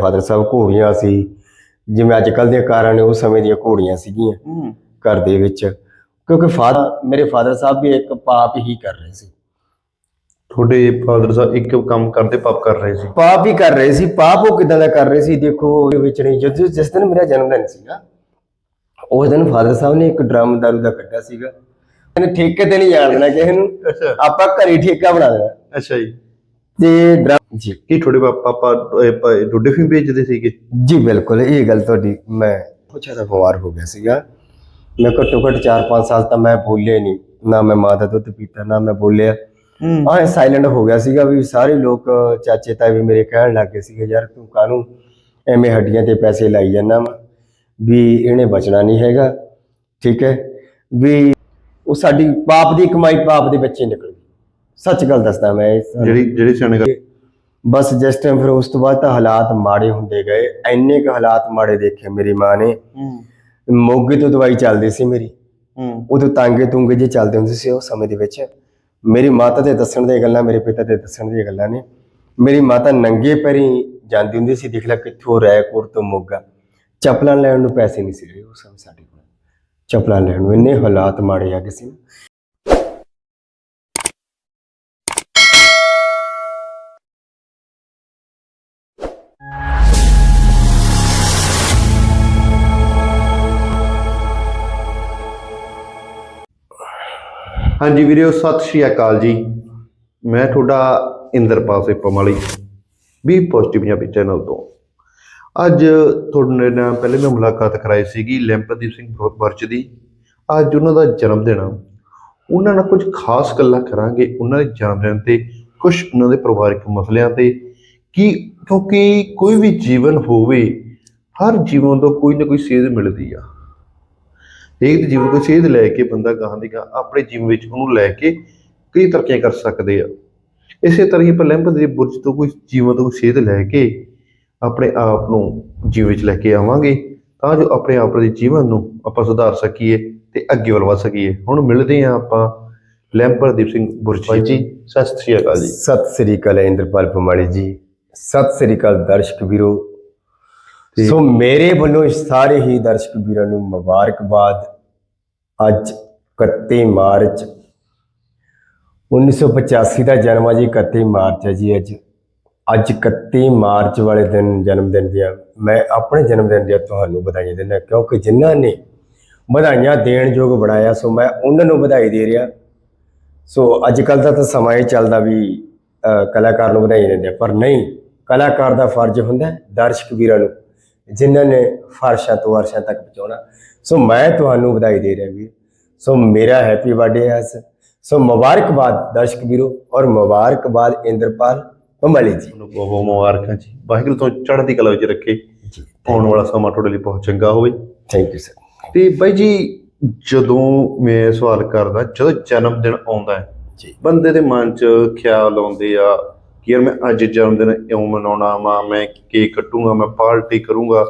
Father ਸਾਹਿਬ ਘੋੜੀਆਂ ਸੀ। ਜਿਵੇਂ ਅੱਜ ਕੱਲ ਦੀਆਂ ਕਾਰਾਂ ਨੇ ਉਸ ਸਮੇਂ ਦੀਆਂ ਘੋੜੀਆਂ ਸੀਗੀਆਂ ਘਰ ਦੇ ਵਿੱਚ। ਕਿਉਂਕਿ ਫਾਦਰ ਮੇਰੇ ਫਾਦਰ ਸਾਹਿਬ ਵੀ ਇੱਕ ਪਾਪ ਹੀ ਕਰ ਰਹੇ ਸੀ। ਤੁਹਾਡੇ ਫਾਦਰ ਸਾਹਿਬ ਇੱਕ ਕੰਮ ਕਰਦੇ ਪਾਪ ਕਰ ਰਹੇ ਸੀ? ਪਾਪ ਹੀ ਕਰ ਰਹੇ ਸੀ। ਪਾਪ ਉਹ ਕਿਦਾਂ ਦਾ ਕਰ ਰਹੇ ਸੀ ਦੇਖੋ ਉਹਦੇ ਵਿੱਚ ਨਹੀਂ। ਜਦੋਂ ਜਿਸ ਦਿਨ ਮੇਰਾ ਜਨਮ ਦਿਨ ਸੀਗਾ ਉਸ ਦਿਨ ਫਾਦਰ ਸਾਹਿਬ ਨੇ ਇੱਕ ਡਰਮ ਦਾਰੂ ਦਾ ਕੱਢਿਆ ਸੀਗਾ। ਇਹਨੇ ਠੇਕੇ ਤੇ ਨਹੀਂ ਜਾਣ ਦੇਣਾ ਕਿਸੇ ਨੂੰ। ਅੱਛਾ। ਆਪਾਂ ਘਰੇ ਠੇਕਾ ਬਣਾ ਦੇਣਾ। ਅੱਛਾ ਜੀ। ਤੇ ਡਰਮ ਜੀ। ਕੀ ਤੁਹਾਡੇ ਪਾ- ਪਾਪਾ ਅਹ, ਪ- ਵੇਚਦੇ ਸੀਗੇ? ਜੀ ਬਿਲਕੁਲ ਇਹ ਗੱਲ ਤੁਹਾਡੀ ਮੈਂ ਬਹੁਤ ਜ਼ਿਆਦਾ ਬਿਮਾਰ ਹੋ ਗਿਆ ਸੀਗਾ। ਮੈਂ ਘੱਟੋ ਘੱਟ 4-5 ਸਾਲ ਤਾਂ ਮੈਂ ਬੋਲਿਆ ਹੀ ਨਹੀਂ। ਨਾ ਮੈਂ ਮਾਂ ਦਾ ਦੁੱਧ ਪੀਤਾ ਨਾ ਮੈਂ ਬੋਲਿਆ। ਹੂੰ। ਸਾਇਲੈਂਟ ਹੋ ਗਿਆ ਸੀਗਾ ਵੀ ਸਾਰੇ ਲੋਕ ਚਾਚੇ ਤਾਏ ਵੀ ਮੇਰੇ ਕਹਿਣ ਲੱਗ ਗਏ ਸੀਗੇ ਯਾਰ ਤੂੰ ਕਾਹਨੂੰ ਐਵੇਂ ਹੱਡੀਆਂ ਤੇ ਪੈਸੇ ਲਾਈ ਜਾਂਦਾ ਵਾ? ਵੀ ਇਹਨੇ ਬਚਣਾ ਨਹੀਂ ਹੈਗਾ। ਠੀਕ ਹੈ? ਵੀ ਉਹ ਸਾਡੀ ਪਾਪ ਦੀ ਕਮਾਈ ਪਾਪ ਦੇ ਵਿੱਚ ਹੀ ਨਿਕਲ ਗਈ। ਸੱਚ ਗੱਲ ਦੱਸਦਾ ਮੈਂ। ਜਿਹੜੀ ਜਿਹੜੀ ਸਿਆਣੇ ਗੱਲ ਬਸ ਜਿਸ ਟਾਈਮ ਫਿਰ ਉਸ ਤੋਂ ਬਾਅਦ ਤਾਂ ਹਾਲਾਤ ਮਾੜੇ ਹੁੰਦੇ ਗਏ। ਐਨੇ ਕੁ ਹਾਲਾਤ ਮਾੜੇ ਦੇਖੇ ਮੇਰੀ ਮਾਂ ਨੇ। ਹੂੰ। ਮੋਗੇ ਤੋਂ ਦਵਾਈ ਚੱਲਦੀ ਸੀ ਮੇਰੀ। ਹੂੰ। ਉਦੋਂ ਤਾਂਗੇ ਤੁੰਗੇ ਜੇ ਚੱਲਦੇ ਹੁੰਦੇ ਸੀ ਉਹ ਸਮੇਂ ਦੇ ਵਿੱਚ। ਮੇਰੀ ਮਾਤਾ ਦੇ ਦੱਸਣ ਦੀਆਂ ਗੱਲਾਂ ਮੇਰੇ ਪਿਤਾ ਦੇ ਦੱਸਣ ਦੀਆਂ ਗੱਲਾਂ ਨੇ। ਮੇਰੀ ਮਾਤਾ ਨੰਗੇ ਪੈਰੀ ਜਾਂਦੀ ਹੁੰਦੀ ਸੀ ਦੇਖ ਲੈ ਕਿੱਥੋਂ ਰੈਕੋਟ ਤੋਂ ਮੋਗਾ। ਚੱਪਲਾਂ ਲੈਣ ਨੂੰ ਪੈਸੇ ਨਹੀਂ ਸੀ ਰਹੇ ਉਸ ਸਮੇਂ ਸਾਡੇ ਕੋਲ। ਚੱਪਲਾਂ ਲੈਣ ਨੂੰ ਇੰਨੇ ਹਾਲਾਤ ਮਾੜੇ ਆ ਗਏ ਸੀ। ਹਾਂਜੀ ਵੀਰੋ ਸਤਿ ਸ਼੍ਰੀ ਅਕਾਲ ਜੀ। ਮੈਂ ਤੁਹਾਡਾ ਇੰਦਰਪਾਲ ਸੇਪਮ ਵਾਲੀ ਵੀ ਪੋਜ਼ਿਟਿਵ ਪੰਜਾਬੀ ਚੈਨਲ ਤੋਂ। ਅੱਜ ਤੁਹਾਡੇ ਨਾਲ ਪਹਿਲੇ ਮੈਂ ਮੁਲਾਕਾਤ ਕਰਾਈ ਸੀਗੀ ਲੈਂਪਦੀਪ ਸਿੰਘ ਬ- ਦੀ। ਅੱਜ ਉਹਨਾਂ ਦਾ ਜਨਮ ਦਿਨ ਆ। ਉਹਨਾਂ ਨਾਲ ਕੁਝ ਖਾਸ ਗੱਲਾਂ ਕਰਾਂਗੇ ਉਹਨਾਂ ਦੇ ਜਨਮ ਦਿਨ ਤੇ ਕੁਝ ਉਹਨਾਂ ਦੇ ਪਰਿਵਾਰਕ ਮਸਲਿਆਂ ਤੇ। ਕਿ, ਕਿਉਂਕਿ ਕੋਈ ਵੀ ਜੀਵਨ ਹੋਵੇ, ਹਰ ਜੀਵਨ ਤੋਂ ਕੋਈ ਨਾ ਕੋਈ ਸੇਧ ਮਿਲਦੀ ਆ। ਇੱਕ ਜੀਵਨ ਕੋਈ ਸੇਧ ਲੈ ਕੇ ਬੰਦਾ ਗਾਹਾਂ ਦੀ ਗਾਹਾਂ ਆਪਣੇ ਜੀਵਨ ਵਿੱਚ ਉਹਨੂੰ ਲੈ ਕੇ ਕਈ ਤਰੱਕੀਆਂ ਕਰ ਸਕਦੇ ਆ। ਇਸੇ ਤਰ੍ਹਾਂ ਹੀ ਆਪਾਂ ਲੈਂਪ ਦੇ ਬੁਰਜ ਤੋਂ ਕੋਈ ਜੀਵਨ ਤੋਂ ਕੋਈ ਸੇਧ ਲੈ ਕੇ ਆਪਣੇ ਆਪ ਨੂੰ ਜੀਵਨ ਵਿੱਚ ਲੈ ਕੇ ਆਵਾਂਗੇ ਤਾਂ ਜੋ ਆਪਣੇ ਆਪ ਦੇ ਜੀਵਨ ਨੂੰ ਆਪਾਂ ਸੁਧਾਰ ਸਕੀਏ ਤੇ ਅੱਗੇ ਵੱਲ ਵਧ ਸਕੀਏ। ਹੁਣ ਮਿਲਦੇ ਆ ਆਪਾਂ ਲੈਂਪਰਦੀਪ ਸਿੰਘ ਬੁਰਜੀ ਜੀ ਸਤਿ ਸ੍ਰੀ ਅਕਾਲ ਜੀ। ਸਤਿ ਸ੍ਰੀ ਅਕਾਲ ਇੰਦਰਪਾਲ ਪਮਾੜੀ ਜੀ। ਸਤਿ ਸ੍ਰੀ ਅਕਾਲ ਦਰਸ਼ਕ ਵੀਰੋ। ਸੋ ਮੇਰੇ ਵੱਲੋਂ ਸਾਰੇ ਹੀ ਦਰਸ਼ਕ ਵੀਰਾਂ ਨੂੰ ਮੁਬਾਰਕਬਾਦ। ਅੱਜ 31 ਮਾਰਚ 1985 ਦਾ ਜਨਮ ਆ ਜੀ 31 ਮਾਰਚ ਹੈ ਜੀ ਅੱਜ। ਅੱਜ 31 ਮਾਰਚ ਵਾਲੇ ਦਿਨ ਜਨਮ ਦਿਨ ਦੀਆਂ, ਮੈਂ ਆਪਣੇ ਜਨਮ ਦਿਨ ਦੀਆਂ ਤੁਹਾਨੂੰ ਵਧਾਈਆਂ ਦਿੰਦਾ ਕਿਉਂਕਿ ਜਿਨ੍ਹਾਂ ਨੇ ਵਧਾਈਆਂ ਦੇਣ ਯੋਗ ਬਣਾਇਆ, ਸੋ ਮੈਂ ਉਹਨਾਂ ਨੂੰ ਵਧਾਈ ਦੇ ਰਿਹਾ। ਸੋ ਅੱਜ ਕੱਲ ਦਾ ਤਾਂ ਸਮਾਂ ਇਹ ਚੱਲਦਾ ਵੀ ਕਲਾਕਾਰ ਨੂੰ ਵਧਾਈ ਦਿੰਦੇ ਪਰ ਨਹੀਂ, ਕਲਾਕਾਰ ਦਾ ਫਰਜ਼ ਹੁੰਦਾ ਦਰਸ਼ਕ ਵੀਰਾਂ ਨੂੰ ਜਿਨ੍ਹਾਂ ਨੇ ਫਰਸ਼ਾਂ ਤੋਂ ਅਰਸ਼ਾਂ ਤੱਕ ਪਹੁੰਚਾਉਣਾ। ਸੋ ਮੈਂ ਤੁਹਾਨੂੰ ਵਧਾਈ ਦੇ ਰਿਹਾ ਵੀਰ। ਸੋ ਮੇਰਾ ਹੈਪੀ ਬਰਥਡੇ ਹੈ। ਸੋ ਮੁਬਾਰਕਬਾਦ ਦਰਸ਼ਕ ਵੀਰੋ ਔਰ ਮੁਬਾਰਕਬਾਦ ਇੰਦਰਪਾਲ ਪੰਮਲੀ ਜੀ। ਤੁਹਾਨੂੰ ਬਹੁਤ ਬਹੁਤ ਮੁਬਾਰਕਾਂ ਜੀ। ਵਾਹਿਗੁਰੂ ਤੋਂ ਚੜ੍ਹਦੀ ਕਲਾ ਵਿੱਚ ਰੱਖੇ। ਆਉਣ ਵਾਲਾ ਸਮਾਂ ਤੁਹਾਡੇ ਲਈ ਬਹੁਤ ਚੰਗਾ ਹੋਵੇ। ਥੈਂਕ ਯੂ ਸਰ ਤੇ ਬਾਈ ਜੀ ਜਦੋਂ ਮੈਂ ਸਵਾਲ ਕਰਦਾ ਜਦੋਂ ਜਨਮ ਦਿਨ ਆਉਂਦਾ ਹੈ ਜੀ। ਬੰਦੇ ਦੇ ਮਨ 'ਚ ਖਿਆਲ ਆਉਂਦੇ ਆ ਕਿ ਯਾਰ ਮੈਂ ਅੱਜ ਜਨਮ ਦਿਨ ਇਉਂ ਮਨਾਉਣਾ ਵਾ ਮੈਂ ਕੇਕ ਕੱਟੂੰਗਾ ਮੈਂ ਪਾਰਟੀ ਕਰੂੰਗਾ।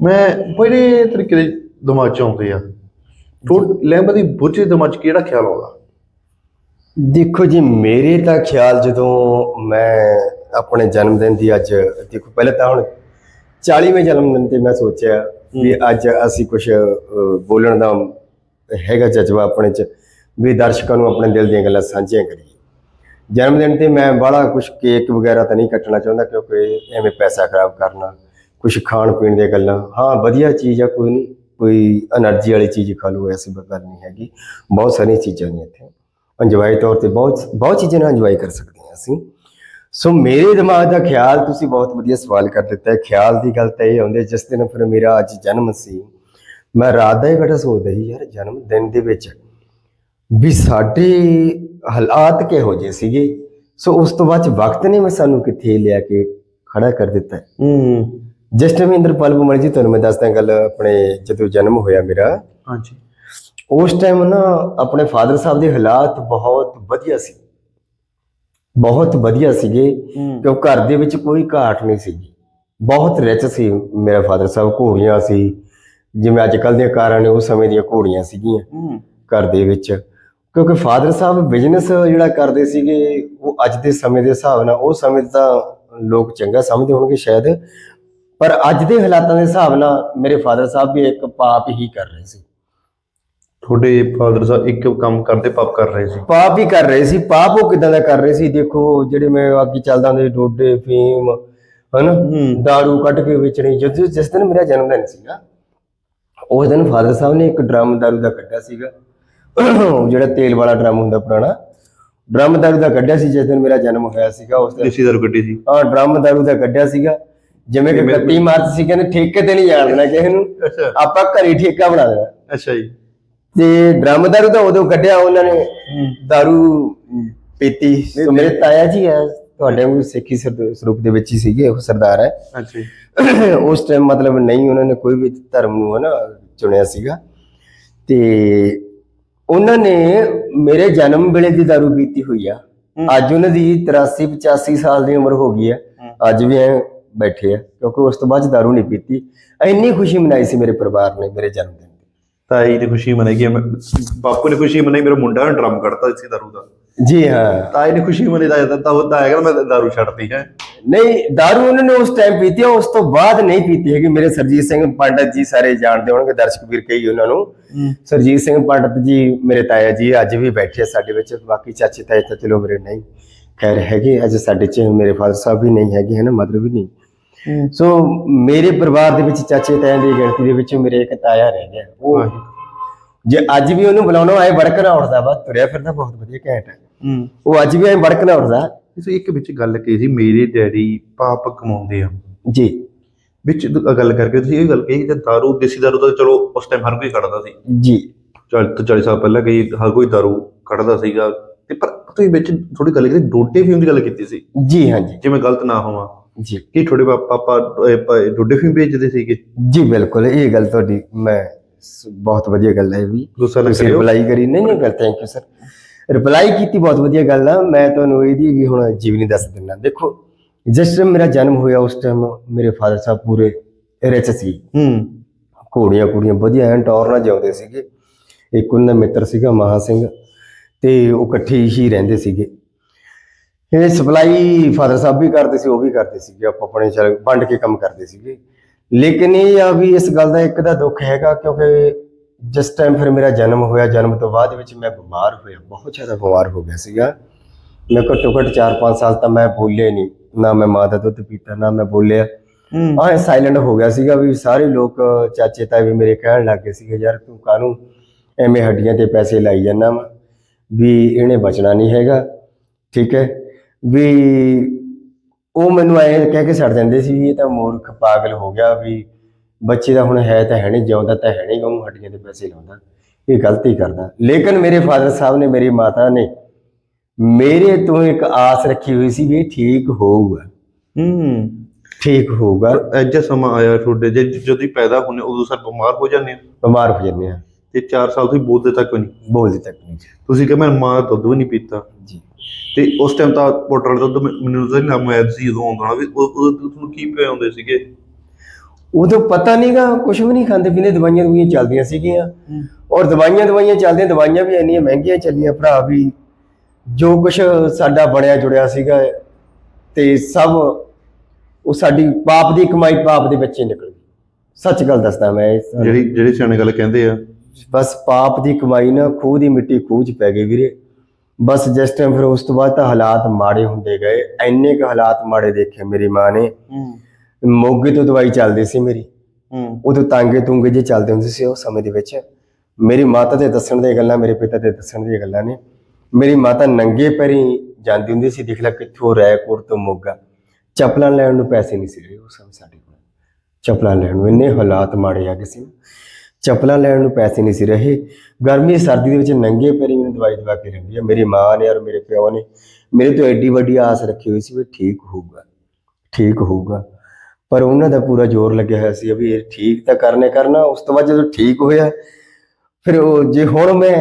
ਮੈਂ ਬੜੇ ਤਰੀਕੇ ਦੇ ਦਿਮਾਗ 'ਚ ਆਉਂਦੇ ਆ। ਤੋਂ ਲੈਂਬ ਦੀ ਬੁੱਝ ਦਿਮਾਗ 'ਚ ਕਿਹੜਾ ਖਿਆਲ ਆਉਂਦਾ? ਦੇਖੋ ਜੀ ਮੇਰੇ ਤਾਂ ਖਿਆਲ ਜਦੋਂ ਮੈਂ ਆਪਣੇ ਜਨਮ ਦਿਨ ਦੀ ਅੱਜ ਦੇਖੋ ਪਹਿਲੇ ਤਾਂ ਹੁਣ 40ਵੇਂ ਜਨਮ ਦਿਨ ਤੇ ਮੈਂ ਸੋਚਿਆ ਵੀ ਅੱਜ ਅਸੀਂ ਕੁਝ ਬੋਲਣ ਦਾ ਹੈਗਾ ਜਜ਼ਬਾ ਆਪਣੇ ਚ ਵੀ ਦਰਸ਼ਕਾਂ ਨੂੰ ਆਪਣੇ ਦਿਲ ਦੀਆਂ ਗੱਲਾਂ ਸਾਂਝੀਆਂ ਕਰੀਏ। ਜਨਮ ਦਿਨ ਤੇ ਮੈਂ ਬਾਹਲਾ ਕੁਝ ਕੇਕ ਵਗੈਰਾ ਤਾਂ ਨਹੀਂ ਕੱਟਣਾ ਚਾਹੁੰਦਾ ਕਿਉਂਕਿ ਐਵੇਂ ਪੈਸਾ ਖਰਾਬ ਕਰਨਾ ਕੁਝ ਖਾਣ ਪੀਣ ਦੀਆਂ ਗੱਲਾਂ। ਹਾਂ, ਵਧੀਆ ਚੀਜ਼ ਆ, ਕੋਈ ਨਹੀਂ, ਕੋਈ એનર્ਜੀ ਵਾਲੀ ਚੀਜ਼ ਖਾ ਲਓ, ਐਸੀ ਗੱਲ ਨਹੀਂ ਹੈਗੀ। ਬਹੁਤ ਸਾਰੀਆਂ ਚੀਜ਼ਾਂ ਨੇ ਇੱਥੇ। ਅੰਜਵਾਈ ਤੌਰ ਤੇ ਬਹੁਤ ਬਹੁਤ ਚੀਜ਼ਾਂ ਨਾਲ ਅੰਜਵਾਈ ਕਰ ਸਕਦੇ ਹਾਂ ਅਸੀਂ। ਸੋ ਮੇਰੇ ਦਿਮਾਗ ਦਾ ਖਿਆਲ, ਤੁਸੀਂ ਬਹੁਤ ਵਧੀਆ ਸਵਾਲ ਕਰ ਦਿੱਤਾ ਹੈ। ਖਿਆਲ ਦੀ ਗੱਲ ਤਾਂ ਇਹ ਆਉਂਦੀ ਜਿਸ ਦਿਨ ਫਿਰ ਮੇਰਾ ਅੱਜ ਜਨਮ ਸੀ, ਮੈਂ ਰਾਤ ਦਾ ਹੀ ਬੈਠਾ ਸੋਚਦਾ ਸੀ, ਯਾਰ ਜਨਮ ਦਿਨ ਦੇ ਵਿੱਚ ਵੀ ਸਾਡੇ ਹਾਲਾਤ ਕਿਹੋ ਜਿਹੇ ਸੀਗੇ? ਸੋ ਉਸ ਤੋਂ ਬਾਅਦ ਵਕਤ ਨੇ ਮੈਂ ਸਾਨੂੰ ਕਿੱਥੇ ਲਿਆ ਕੇ ਖੜਾ ਕਰ ਦਿੱਤਾ? ਹੈ। ਹੂੰ ਜਿਸ ਟਾਈਮ ਇੰਦਰਪਾਲ ਬੁਮਲ ਜੀ ਤੁਹਾਨੂੰ ਮੈਂ ਦੱਸਦਾ ਗੱਲ ਆਪਣੇ ਜਦੋਂ ਜਨਮ ਹੋਇਆ ਮੇਰਾ। ਹਾਂਜੀ। ਉਸ ਟਾਈਮ ਨਾ ਆਪਣੇ ਫਾਦਰ ਸਾਹਿਬ ਦੇ ਹਾਲਾਤ ਬਹੁਤ ਵਧੀਆ ਸੀ। ਬਹੁਤ ਵਧੀਆ ਸੀਗੇ ਕਿਉਂ ਘਰ ਦੇ ਵਿੱਚ ਕੋਈ ਘਾਟ ਨਹੀਂ ਸੀਗੀ। ਬਹੁਤ ਰਿਚ ਸੀ ਮੇਰਾ ਫਾਦਰ ਸਾਹਿਬ ਘੋੜੀਆਂ ਸੀ। ਜਿਵੇਂ ਅੱਜ ਕੱਲ ਦੀਆਂ ਕਾਰਾਂ ਨੇ ਉਸ ਸਮੇਂ ਦੀਆਂ ਘੋੜੀਆਂ ਸੀਗੀਆਂ ਘਰ ਦੇ ਵਿੱਚ। ਕਿਉਂਕਿ ਫਾਦਰ ਸਾਹਿਬ ਬਿਜ਼ਨਸ ਜਿਹੜਾ ਕਰਦੇ ਸੀਗੇ ਉਹ ਅੱਜ ਦੇ ਸਮੇਂ ਦੇ ਹਿਸਾਬ ਨਾਲ ਉਹ ਸਮੇਂ ਤਾਂ ਲੋਕ ਚੰਗਾ ਸਮਝਦੇ ਹੋਣਗੇ ਸ਼ਾਇਦ ਪਰ ਅੱਜ ਦੇ ਹਾਲਾਤਾਂ ਦੇ ਹਿਸਾਬ ਨਾਲ ਮੇਰੇ ਫਾਦਰ ਸਾਹਿਬ ਵੀ ਇੱਕ ਪਾਪ ਹੀ ਕਰ ਰਹੇ ਸੀ। ਤੁਹਾਡੇ ਫਾਦਰ ਸਾਹਿਬ ਇੱਕ ਕੰਮ ਕਰਦੇ ਪਾਪ ਕਰ ਰਹੇ ਸੀ? ਪਾਪ ਹੀ ਕਰ ਰਹੇ ਸੀ। ਪਾਪ ਉਹ ਕਿਦਾਂ ਦਾ ਕਰ ਰਹੇ ਸੀ? ਦੇਖੋ ਜਿਹੜੇ ਮੈਂ ਅੱਗੇ ਚੱਲਦਾ ਹੁੰਦੇ ਡੋਡੇ ਫੀਮ ਹਨਾ? ਦਾਰੂ ਕੱਢ ਕੇ ਵੇਚਣੀ ਜਦੋਂ ਜਿਸ ਦਿਨ ਮੇਰਾ ਜਨਮ ਦਿਨ ਸੀਗਾ ਉਸ ਦਿਨ ਫਾਦਰ ਸਾਹਿਬ ਨੇ ਇੱਕ ਡਰਮ ਦਾਰੂ ਦਾ ਕੱਢਿਆ ਸੀਗਾ। ਜਿਹੜਾ ਤੇਲ ਵਾਲਾ ਡਰਮ ਹੁੰਦਾ ਪੁਰਾਣਾ ਡਰਮ ਦਾਰੂ ਦਾ ਕੱਢਿਆ ਸੀ ਜਿਸ ਦਿਨ ਮੇਰਾ ਜਨਮ ਹੋਇਆ ਸੀਗਾ ਉਸ ਦਿਨ ਦੇਸੀ ਦਾਰੂ ਗੱਡੀ ਸੀ। ਆ ਡਰਮ ਦਾਰੂ ਦਾ ਕੱਢਿਆ ਸੀਗਾ। ਜਿਵੇਂ ਕਿ 31 ਮਾਰਚ ਸੀ ਕਹਿੰਦੇ ਠੇਕੇ ਤੇ ਨਹੀਂ ਜਾਣ ਦੇਣਾ ਕਿਸੇ ਨੂੰ ਆਪਾਂ ਘਰੇ ਹੀ ਠੇਕਾ ਬਣਾ ਦੇਣਾ। ਅੱਛਾ ਜੀ। ਤੇ ਡਰਮ ਦਾਰੂ ਤਾਂ ਉਦੋਂ ਕੱਢਿਆ ਉਹਨਾਂ ਨੇ ਦਾਰੂ ਪੀਤੀ। ਸੋ ਮੇਰੇ ਤਾਇਆ ਜੀ ਹੈ ਤੁਹਾਡੇ ਨੂੰ ਸਿੱਖੀ ਸਰੂਪ ਦੇ ਵਿੱਚ ਹੀ ਸੀਗੇ ਉਹ ਸਰਦਾਰ ਹੈ। ਅੱਛਾ ਉਸ ਟਾਈਮ ਮਤਲਬ ਨਹੀਂ ਉਹਨਾਂ ਨੇ ਕੋਈ ਵੀ ਧਰਮ ਨੂੰ ਹਨਾ ਚੁਣਿਆ ਸੀਗਾ। ਤੇ ਉਹਨਾਂ ਨੇ ਮੇਰੇ ਜਨਮ ਵੇਲੇ ਦੀ ਦਾਰੂ ਪੀਤੀ ਹੋਈ ਆ। ਅੱਜ ਉਹਨਾਂ ਦੀ 83 85 ਸਾਲ ਦੀ ਉਮਰ ਹੋ ਗਈ ਹੈ। ਅੱਜ ਵੀ ਐ ਬੈਠੇ ਆ ਕਿਉਂਕਿ ਉਸ ਤੋਂ ਬਾਅਦ ਦਾਰੂ ਨਹੀਂ ਪੀਤੀ। ਇੰਨੀ ਖੁਸ਼ੀ ਮਨਾਈ ਸੀ ਮੇਰੇ ਪਰਿਵਾਰ ਨੇ ਮੇਰੇ ਜਨਮ ਦਿਨ ਦੀ ਤਾਈ ਨੇ ਖੁਸ਼ੀ ਮਨਾਈ ਕਿ ਬਾਪੂ ਨੇ ਖੁਸ਼ੀ ਮਨਾਈ ਮੇਰਾ ਮੁੰਡਾ ਡਰਮ ਕੱਢਤਾ ਸੀ ਦਾਰੂ ਦਾ। ਜੀ ਹਾਂ। ਤਾਈ ਨੇ ਖੁਸ਼ੀ ਤਾਂ ਤਾਂ ਉਹ ਤਾਂ ਆਏਗਾ ਮੈਂ ਦਾਰੂ ਛੱਡਤੀ ਹੈ। ਨਹੀਂ दारू ਉਹਨਾਂ ਨੇ ਉਸ ਟਾਈਮ ਪੀਤੀ ਆ, ਉਸ ਤੋਂ ਬਾਅਦ ਨਹੀਂ ਪੀਤੀ ਹੈਗੀ। ਮੇਰੇ ਸਰਜੀਤ ਸਿੰਘ ਪੰਡਤ ਜੀ ਸਾਰੇ ਜਾਣਦੇ ਹੋਣਗੇ ਦਰਸ਼ਕ ਵੀਰ ਕਈ ਉਹਨਾਂ ਨੂੰ। ਸਰਜੀਤ ਸਿੰਘ ਪੰਡਤ ਜੀ ਮੇਰੇ ਤਾਇਆ ਜੀ ਅੱਜ ਵੀ ਬੈਠੇ ਆ ਸਾਡੇ ਵਿੱਚ। ਬਾਕੀ ਚਾਚੇ ਤਾਏ ਤਾਂ ਚਲੋ ਮੇਰੇ ਨਹੀਂ ਖੈਰ ਹੈਗੇ ਅੱਜ ਸਾਡੇ ਚ ਮੇਰੇ ਫਾਦਰ ਸਾਹਿਬ ਵੀ ਨਹੀਂ ਹੈਗੇ ਹਨ ਮਦਰ ਵੀ ਨਹੀਂ। ਸੋ ਮੇਰੇ ਪਰਿਵਾਰ ਦੇ ਵਿੱਚ ਚਾਚੇ ਤਾਇਆਂ ਦੀ ਗਿਣਤੀ ਦੇ ਵਿੱਚ ਮੇਰੇ ਇੱਕ ਤਾਇਆ ਰਹਿ ਗਿਆ। ਉਹ ਜੇ ਅੱਜ ਵੀ ਉਹਨੂੰ ਬੁਲਾਉਣਾ ਆਏ ਵੜਕਣਾ ਉੱਠਦਾ ਵਾ ਤੁਰਿਆ ਫਿਰਦਾ ਬਹੁਤ ਵਧੀਆ ਘੈਂਟ ਹੈ। ਹੂੰ। ਉਹ ਅੱਜ ਵੀ ਆਏ ਵੜਕਣਾ ਉੱਠਦਾ। ਇਸ ਇੱਕ ਵਿੱਚ ਗੱਲ ਕਹੀ ਸੀ ਮੇਰੇ ਡੈਡੀ ਪਾਪ ਕਮਾਉਂਦੇ ਆ। ਜੀ। ਵਿੱਚ ਗੱਲ ਕਰਕੇ ਤੁਸੀਂ ਇਹ ਗੱਲ ਕਹੀ ਕਿ ਦਾਰੂ ਦੇਸੀ ਦਾਰੂ ਤਾਂ ਚਲੋ ਉਸ ਟਾਈਮ ਹਰ ਕੋਈ ਕੱਢਦਾ ਸੀ। ਜੀ। 40 ਤੋਂ 40 ਸਾਲ ਪਹਿਲਾਂ ਕਈ ਹਰ ਕੋਈ ਦਾਰੂ ਕੱਢਦਾ ਸੀਗਾ। ਤੇ ਪਰ ਤੁਸੀਂ ਵਿੱਚ ਥੋੜੀ ਗੱਲ ਕੀਤੀ ਡੋਡੇ ਫੀਮ ਦੀ ਗੱਲ ਕੀਤੀ ਸੀ। ਜੀ ਹਾਂਜੀ ਜੇ। ਮੈਂ ਗਲਤ ਨਾ ਹੋਵਾਂ ਜੀ। ਕਿ ਤੁਹਾਡੇ ਪਾਪਾ ਡੋਡੇ ਫੀਮ ਵੇਚਦੇ ਸੀਗੇ? ਜੀ ਬਿਲਕੁਲ ਇਹ ਗੱਲ ਤੁਹਾਡੀ ਮੈਂ ਬਹੁਤ ਵਧੀਆ ਗੱਲ ਹੈ ਵੀ। ਤੁਸੀਂ ਰਿਪਲਾਈ ਕਰੀ। ਨਹੀਂ ਨਹੀਂ ਗੱਲ ਥੈਂਕ ਯੂ ਸਰ ਰਿਪਲਾਈ ਕੀਤੀ ਬਹੁਤ ਵਧੀਆ ਗੱਲ ਆ। ਮੈਂ ਤੁਹਾਨੂੰ ਇਹਦੀ ਵੀ ਹੁਣ ਜੀਵਨੀ ਦੱਸ ਦਿੰਦਾ। ਦੇਖੋ ਜਿਸ ਟਾਈਮ ਮੇਰਾ ਜਨਮ ਹੋਇਆ ਉਸ ਟਾਈਮ ਮੇਰੇ ਫਾਦਰ ਸਾਹਿਬ ਪੂਰੇ ਰਿਚ ਸੀ। ਹੂੰ। ਘੋੜੀਆਂ ਕੁੜੀਆਂ ਵਧੀਆ ਐਨ ਟੌਰ ਨਾਲ ਜਿਉਂਦੇ ਸੀਗੇ। ਇੱਕ ਉਹਨਾਂ ਦਾ ਮਿੱਤਰ ਸੀਗਾ ਮਹਾ ਸਿੰਘ। ਤੇ ਉਹ ਇਕੱਠੇ ਹੀ ਰਹਿੰਦੇ ਸੀਗੇ। ਇਹ ਸਪਲਾਈ ਫਾਦਰ ਸਾਹਿਬ ਵੀ ਕਰਦੇ ਸੀ ਉਹ ਵੀ ਕਰਦੇ ਸੀਗੇ। ਆਪਾਂ ਆਪਣੇ ਚਲ ਵੰਡ ਕੇ ਕੰਮ ਕਰਦੇ ਸੀਗੇ। ਲੇਕਿਨ ਇਹ ਆ ਵੀ ਇਸ ਗੱਲ ਦਾ ਇੱਕ ਦਾ ਦੁੱਖ ਹੈਗਾ ਕਿਉਂਕਿ ਜਿਸ ਟਾਈਮ ਫਿਰ ਮੇਰਾ ਜਨਮ ਹੋਇਆ ਜਨਮ ਤੋਂ ਬਾਅਦ ਵਿੱਚ ਮੈਂ ਬਿਮਾਰ ਹੋਇਆ ਬਹੁਤ ਜ਼ਿਆਦਾ ਬਿਮਾਰ ਹੋ ਗਿਆ ਸੀਗਾ। ਮੈਂ ਘੱਟੋ ਘੱਟ 4-5 ਸਾਲ ਤਾਂ ਮੈਂ ਬੋਲਿਆ ਨਹੀਂ ਨਾ ਮੈਂ ਮਾਂ ਦਾ ਦੁੱਧ ਪੀਤਾ ਨਾ ਮੈਂ ਬੋਲਿਆ। ਹੂੰ। ਹਾਂ ਸਾਇਲੈਂਟ ਹੋ ਗਿਆ ਸੀਗਾ ਵੀ ਸਾਰੇ ਲੋਕ ਚਾਚੇ ਤਾਏ ਵੀ ਮੇਰੇ ਕਹਿਣ ਲੱਗ ਗਏ ਸੀਗੇ ਯਾਰ ਤੂੰ ਕਾਹਨੂੰ ਐਵੇਂ ਹੱਡੀਆਂ ਤੇ ਪੈਸੇ ਲਾਈ ਜਾਂਦਾ ਵਾ? ਵੀ ਇਹਨੇ ਬਚਣਾ ਨਹੀਂ ਹੈਗਾ ਠੀਕ ਹੈ? ਵੀ ਉਹ ਮੈਨੂੰ ਐ ਕਹਿ ਕੇ ਛੱਡ ਦਿੰਦੇ ਸੀ ਵੀ ਇਹ ਤਾਂ ਮੂਰਖ ਪਾਗਲ ਹੋ ਗਿਆ ਵੀ ਬੱਚੇ ਦਾ ਹੁਣ ਹੈ ਤਾਂ ਹੈ ਨਹੀਂ ਜਿਉਂਦਾ ਤਾਂ ਹੈ ਨਹੀਂ ਉਹ ਹੱਡੀਆਂ ਤੇ ਪੈਸੇ ਲਾਉਂਦਾ ਇਹ ਗਲਤੀ ਕਰਦਾ। ਲੇਕਿਨ ਮੇਰੇ ਫਾਦਰ ਸਾਹਿਬ ਨੇ ਮੇਰੀ ਮਾਤਾ ਨੇ ਮੇਰੇ ਤੋਂ ਇੱਕ ਆਸ ਰੱਖੀ ਹੋਈ ਸੀ ਵੀ ਇਹ ਠੀਕ ਹੋਊਗਾ। ਹੂੰ। ਠੀਕ ਹੋਊਗਾ। ਐਜਾ ਸਮਾਂ ਆਇਆ ਤੁਹਾਡੇ ਜੇ ਜਦੋਂ ਹੀ ਪੈਦਾ ਹੁੰਨੇ ਉਦੋਂ ਸਰ ਬਿਮਾਰ ਹੋ ਜਾਂਦੇ ਬਿਮਾਰ ਹੋ ਜਾਂਦੇ ਆ ਤੇ 4 ਸਾਲ ਤੁਸੀਂ ਬੋਲਦੇ ਤੱਕ ਨਹੀਂ? ਬੋਲਦੇ ਤੱਕ ਨਹੀਂ। ਤੁਸੀਂ ਕਿ ਮੈਂ ਮਾਂ ਦਾ ਦੁੱਧ ਵੀ ਨਹੀਂ ਪੀਤਾ। ਜੀ। ਤੇ ਉਸ ਟਾਈਮ ਤਾਂ ਪੋਟਲ ਦੁੱਧ ਮੈਨ- ਤਾਂ ਨਾਮ ਆਇਆ ਸੀ ਉਦੋਂ ਆਉਂਦਾ ਵੀ ਉ- ਉਦੋਂ ਤੁਹਾਨੂੰ ਕੀ ਪਿਆ ਹੁੰਦੇ ਸੀਗੇ? ਉਦੋਂ ਪਤਾ ਨਹੀਂਗਾ ਕੁਝ ਵੀ ਨਹੀਂ ਖਾਂਦੇ ਪੀਂਦੇ ਦਵਾਈਆਂ ਦਵਾਈਆਂ ਚੱਲਦੀਆਂ ਸੀਗੀਆਂ। ਔਰ ਦਵਾਈਆਂ ਦਵਾਈਆਂ ਚੱਲਦੀਆਂ ਦਵਾਈਆਂ ਵੀ ਇੰਨੀਆਂ ਮਹਿੰਗੀਆਂ ਚੱਲੀਆਂ ਭਰਾ ਵੀ। ਜੋ ਕੁਝ ਸਾਡਾ ਬਣਿਆ ਜੁੜਿਆ ਸੀਗਾ ਤੇ ਸਭ ਉਹ ਸਾਡੀ ਪਾਪ ਦੀ ਕਮਾਈ ਪਾਪ ਦੇ ਬੱਚੇ ਨਿਕਲ ਗਈ। ਸੱਚ ਗੱਲ ਦੱਸਦਾ ਮੈਂ। ਜਿਹੜੀ ਜਿਹੜੀ ਸਿਆਣੇ ਗੱਲ ਕਹਿੰਦੇ ਆ। ਬਸ ਪਾਪ ਦੀ ਕਮਾਈ ਨਾ ਖੂਹ ਦੀ ਮਿੱਟੀ ਖੂਹ 'ਚ ਪੈ ਗਈ ਵੀਰੇ। ਬਸ ਜਿਸ ਟਾਈਮ ਫਿਰ ਉਸ ਤੋਂ ਬਾਅਦ ਤਾਂ ਹਾਲਾਤ ਮਾੜੇ ਹੁੰਦੇ ਗਏ। ਐਨੇ ਕੁ ਹਾਲਾਤ ਮਾੜੇ ਦੇਖੇ ਮੇਰੀ ਮਾਂ ਨੇ। ਹੂੰ। ਮੋਗੇ ਤੋਂ ਦਵਾਈ ਚੱਲਦੀ ਸੀ ਮੇਰੀ। ਹੂੰ। ਉਦੋਂ ਤਾਂਗੇ ਤੁੰਗੇ ਜੇ ਚੱਲਦੇ ਹੁੰਦੇ ਸੀ ਉਹ ਸਮੇਂ ਦੇ ਵਿੱਚ। ਮੇਰੀ ਮਾਤਾ ਦੇ ਦੱਸਣ ਦੀਆਂ ਗੱਲਾਂ ਮੇਰੇ ਪਿਤਾ ਦੇ ਦੱਸਣ ਦੀਆਂ ਗੱਲਾਂ ਨੇ। ਮੇਰੀ ਮਾਤਾ ਨੰਗੇ ਪੈਰੀ ਜਾਂਦੀ ਹੁੰਦੀ ਸੀ। ਦੇਖ ਲੈ ਕਿੱਥੋਂ ਰੈਕੋਟ ਤੋਂ ਮੋਗਾ। ਚੱਪਲਾਂ ਲੈਣ ਨੂੰ ਪੈਸੇ ਨਹੀਂ ਸੀ ਰਹੇ ਉਸ ਸਮੇਂ ਸਾਡੇ ਕੋਲ। ਚੱਪਲਾਂ ਲੈਣ ਨੂੰ ਇੰਨੇ ਹਾਲਾਤ ਮਾੜੇ ਆ ਗਏ ਸੀ। ਚੱਪਲਾਂ ਲੈਣ ਨੂੰ ਪੈਸੇ ਨਹੀਂ ਸੀ ਰਹੇ। ਗਰਮੀ ਸਰਦੀ ਦੇ ਵਿੱਚ ਨੰਗੇ ਪੈਰੀ ਮੈਨੂੰ ਦਵਾਈ ਦਵਾ ਕੇ ਰਹਿੰਦੀ ਆ ਮੇਰੀ ਮਾਂ ਨੇ ਔਰ ਮੇਰੇ ਪਿਓ ਨੇ ਮੇਰੇ ਤੋਂ ਐਡੀ ਵੱਡੀ ਆਸ ਰੱਖੀ ਹੋਈ ਸੀ ਵੀ ਠੀਕ ਹੋਊਗਾ ਠੀਕ ਹੋਊਗਾ। ਪਰ ਉਹਨਾਂ ਦਾ ਪੂਰਾ ਜ਼ੋਰ ਲੱਗਿਆ ਹੋਇਆ ਸੀ ਵੀ ਇਹ ਠੀਕ ਤਾਂ ਕਰਨੇ ਕਰਨਾ ਉਸ ਤੋਂ ਬਾਅਦ ਜਦੋਂ ਠੀਕ ਹੋਇਆ ਫਿਰ ਉਹ ਜੇ ਹੁਣ ਮੈਂ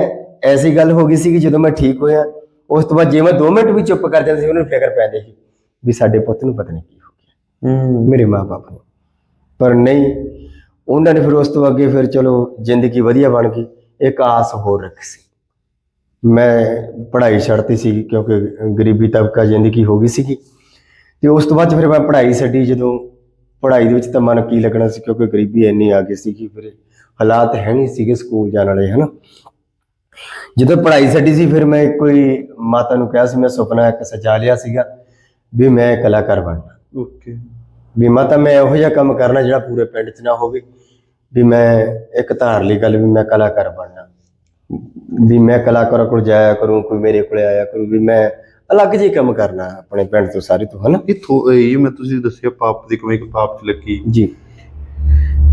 ਐਸੀ ਗੱਲ ਹੋ ਗਈ ਸੀ ਕਿ ਜਦੋਂ ਮੈਂ ਠੀਕ ਹੋਇਆ ਉਸ ਤੋਂ ਬਾਅਦ ਜੇ ਮੈਂ 2 ਮਿੰਟ ਵੀ ਚੁੱਪ ਕਰ ਜਾਂਦਾ ਸੀ ਉਹਨਾਂ ਨੂੰ ਫਿਕਰ ਪੈਂਦੀ ਸੀ ਵੀ ਸਾਡੇ ਪੁੱਤ ਨੂੰ ਪਤਾ ਨਹੀਂ ਕੀ ਹੋ ਗਿਆ। ਹੂੰ। ਮੇਰੇ ਮਾਪੇ ਨੂੰ। ਪਰ ਨਹੀਂ ਉਹਨਾਂ ਨੇ ਫਿਰ ਉਸ ਤੋਂ ਅੱਗੇ ਫਿਰ ਚਲੋ ਜ਼ਿੰਦਗੀ ਵਧੀਆ ਬਣ ਗਈ, ਇੱਕ ਆਸ ਹੋਰ ਰੱਖੀ ਸੀ। ਮੈਂ ਪੜ੍ਹਾਈ ਛੱਡਤੀ ਸੀ ਕਿਉਂਕਿ ਗਰੀਬੀ ਤਬਕਾ ਜ਼ਿੰਦਗੀ ਹੋ ਗਈ ਸੀਗੀ। ਤੇ ਉਸ ਤੋਂ ਬਾਅਦ ਫਿਰ ਮੈਂ ਪੜ੍ਹਾਈ ਛੱਡੀ ਜਦੋਂ ਪੜ੍ਹਾਈ ਦੇ ਵਿੱਚ ਤਾਂ ਮਨ ਕੀ ਲੱਗਣਾ ਸੀ ਕਿਉਂਕਿ ਗਰੀਬੀ ਇੰਨੀ ਆ ਗਈ ਸੀ ਕਿ ਫਿਰ ਹਾਲਾਤ ਹੈ ਨਹੀਂ ਸੀਗੇ ਸਕੂਲ ਜਾਣ ਵਾਲੇ, ਹਨਾ। ਜਦੋਂ ਪੜ੍ਹਾਈ ਛੱਡੀ ਸੀ ਫਿਰ ਮੈਂ ਕੋਈ ਮਾਤਾ ਨੂੰ ਕਿਹਾ ਸੀ, ਮੈਂ ਸੁਪਨਾ ਇੱਕ ਸਜਾ ਲਿਆ ਸੀਗਾ ਵੀ ਮੈਂ ਕਲਾਕਾਰ ਬਣਨਾ। ਓਕੇ। ਵੀ ਮਾਤਾ ਮੈਂ ਇਹੋ ਜਿਹਾ ਕੰਮ ਕਰਨਾ ਜਿਹੜਾ ਪੂਰੇ ਪਿੰਡ 'ਚ ਨਾ ਹੋਵੇ ਵੀ ਮੈਂ ਇੱਕ ਧਾਰਲੀ ਗੱਲ ਵੀ ਮੈਂ ਕਲਾਕਾਰ ਬਣਨਾ। ਵੀ ਮੈਂ ਕਲਾਕਾਰਾਂ ਕੋਲ ਜਾਇਆ ਕਰੂੰ ਕੋਈ ਮੇਰੇ ਕੋਲੇ ਆਇਆ ਕਰੂ ਵੀ ਮੈਂ ਅਲੱਗ ਜਿਹੀ ਕੰਮ ਕਰਨਾ ਆਪਣੇ ਪਿੰਡ ਤੋਂ ਸਾਰੇ ਤੋਂ ਹਨਾ? ਇਹ ਥੋ- ਇਹ ਮੈਂ ਤੁਸੀਂ ਦੱਸਿਆ ਪਾਪ ਦੀ ਕਮਾਈ ਪਾਪ ਚ ਲੱਗੀ। ਜੀ।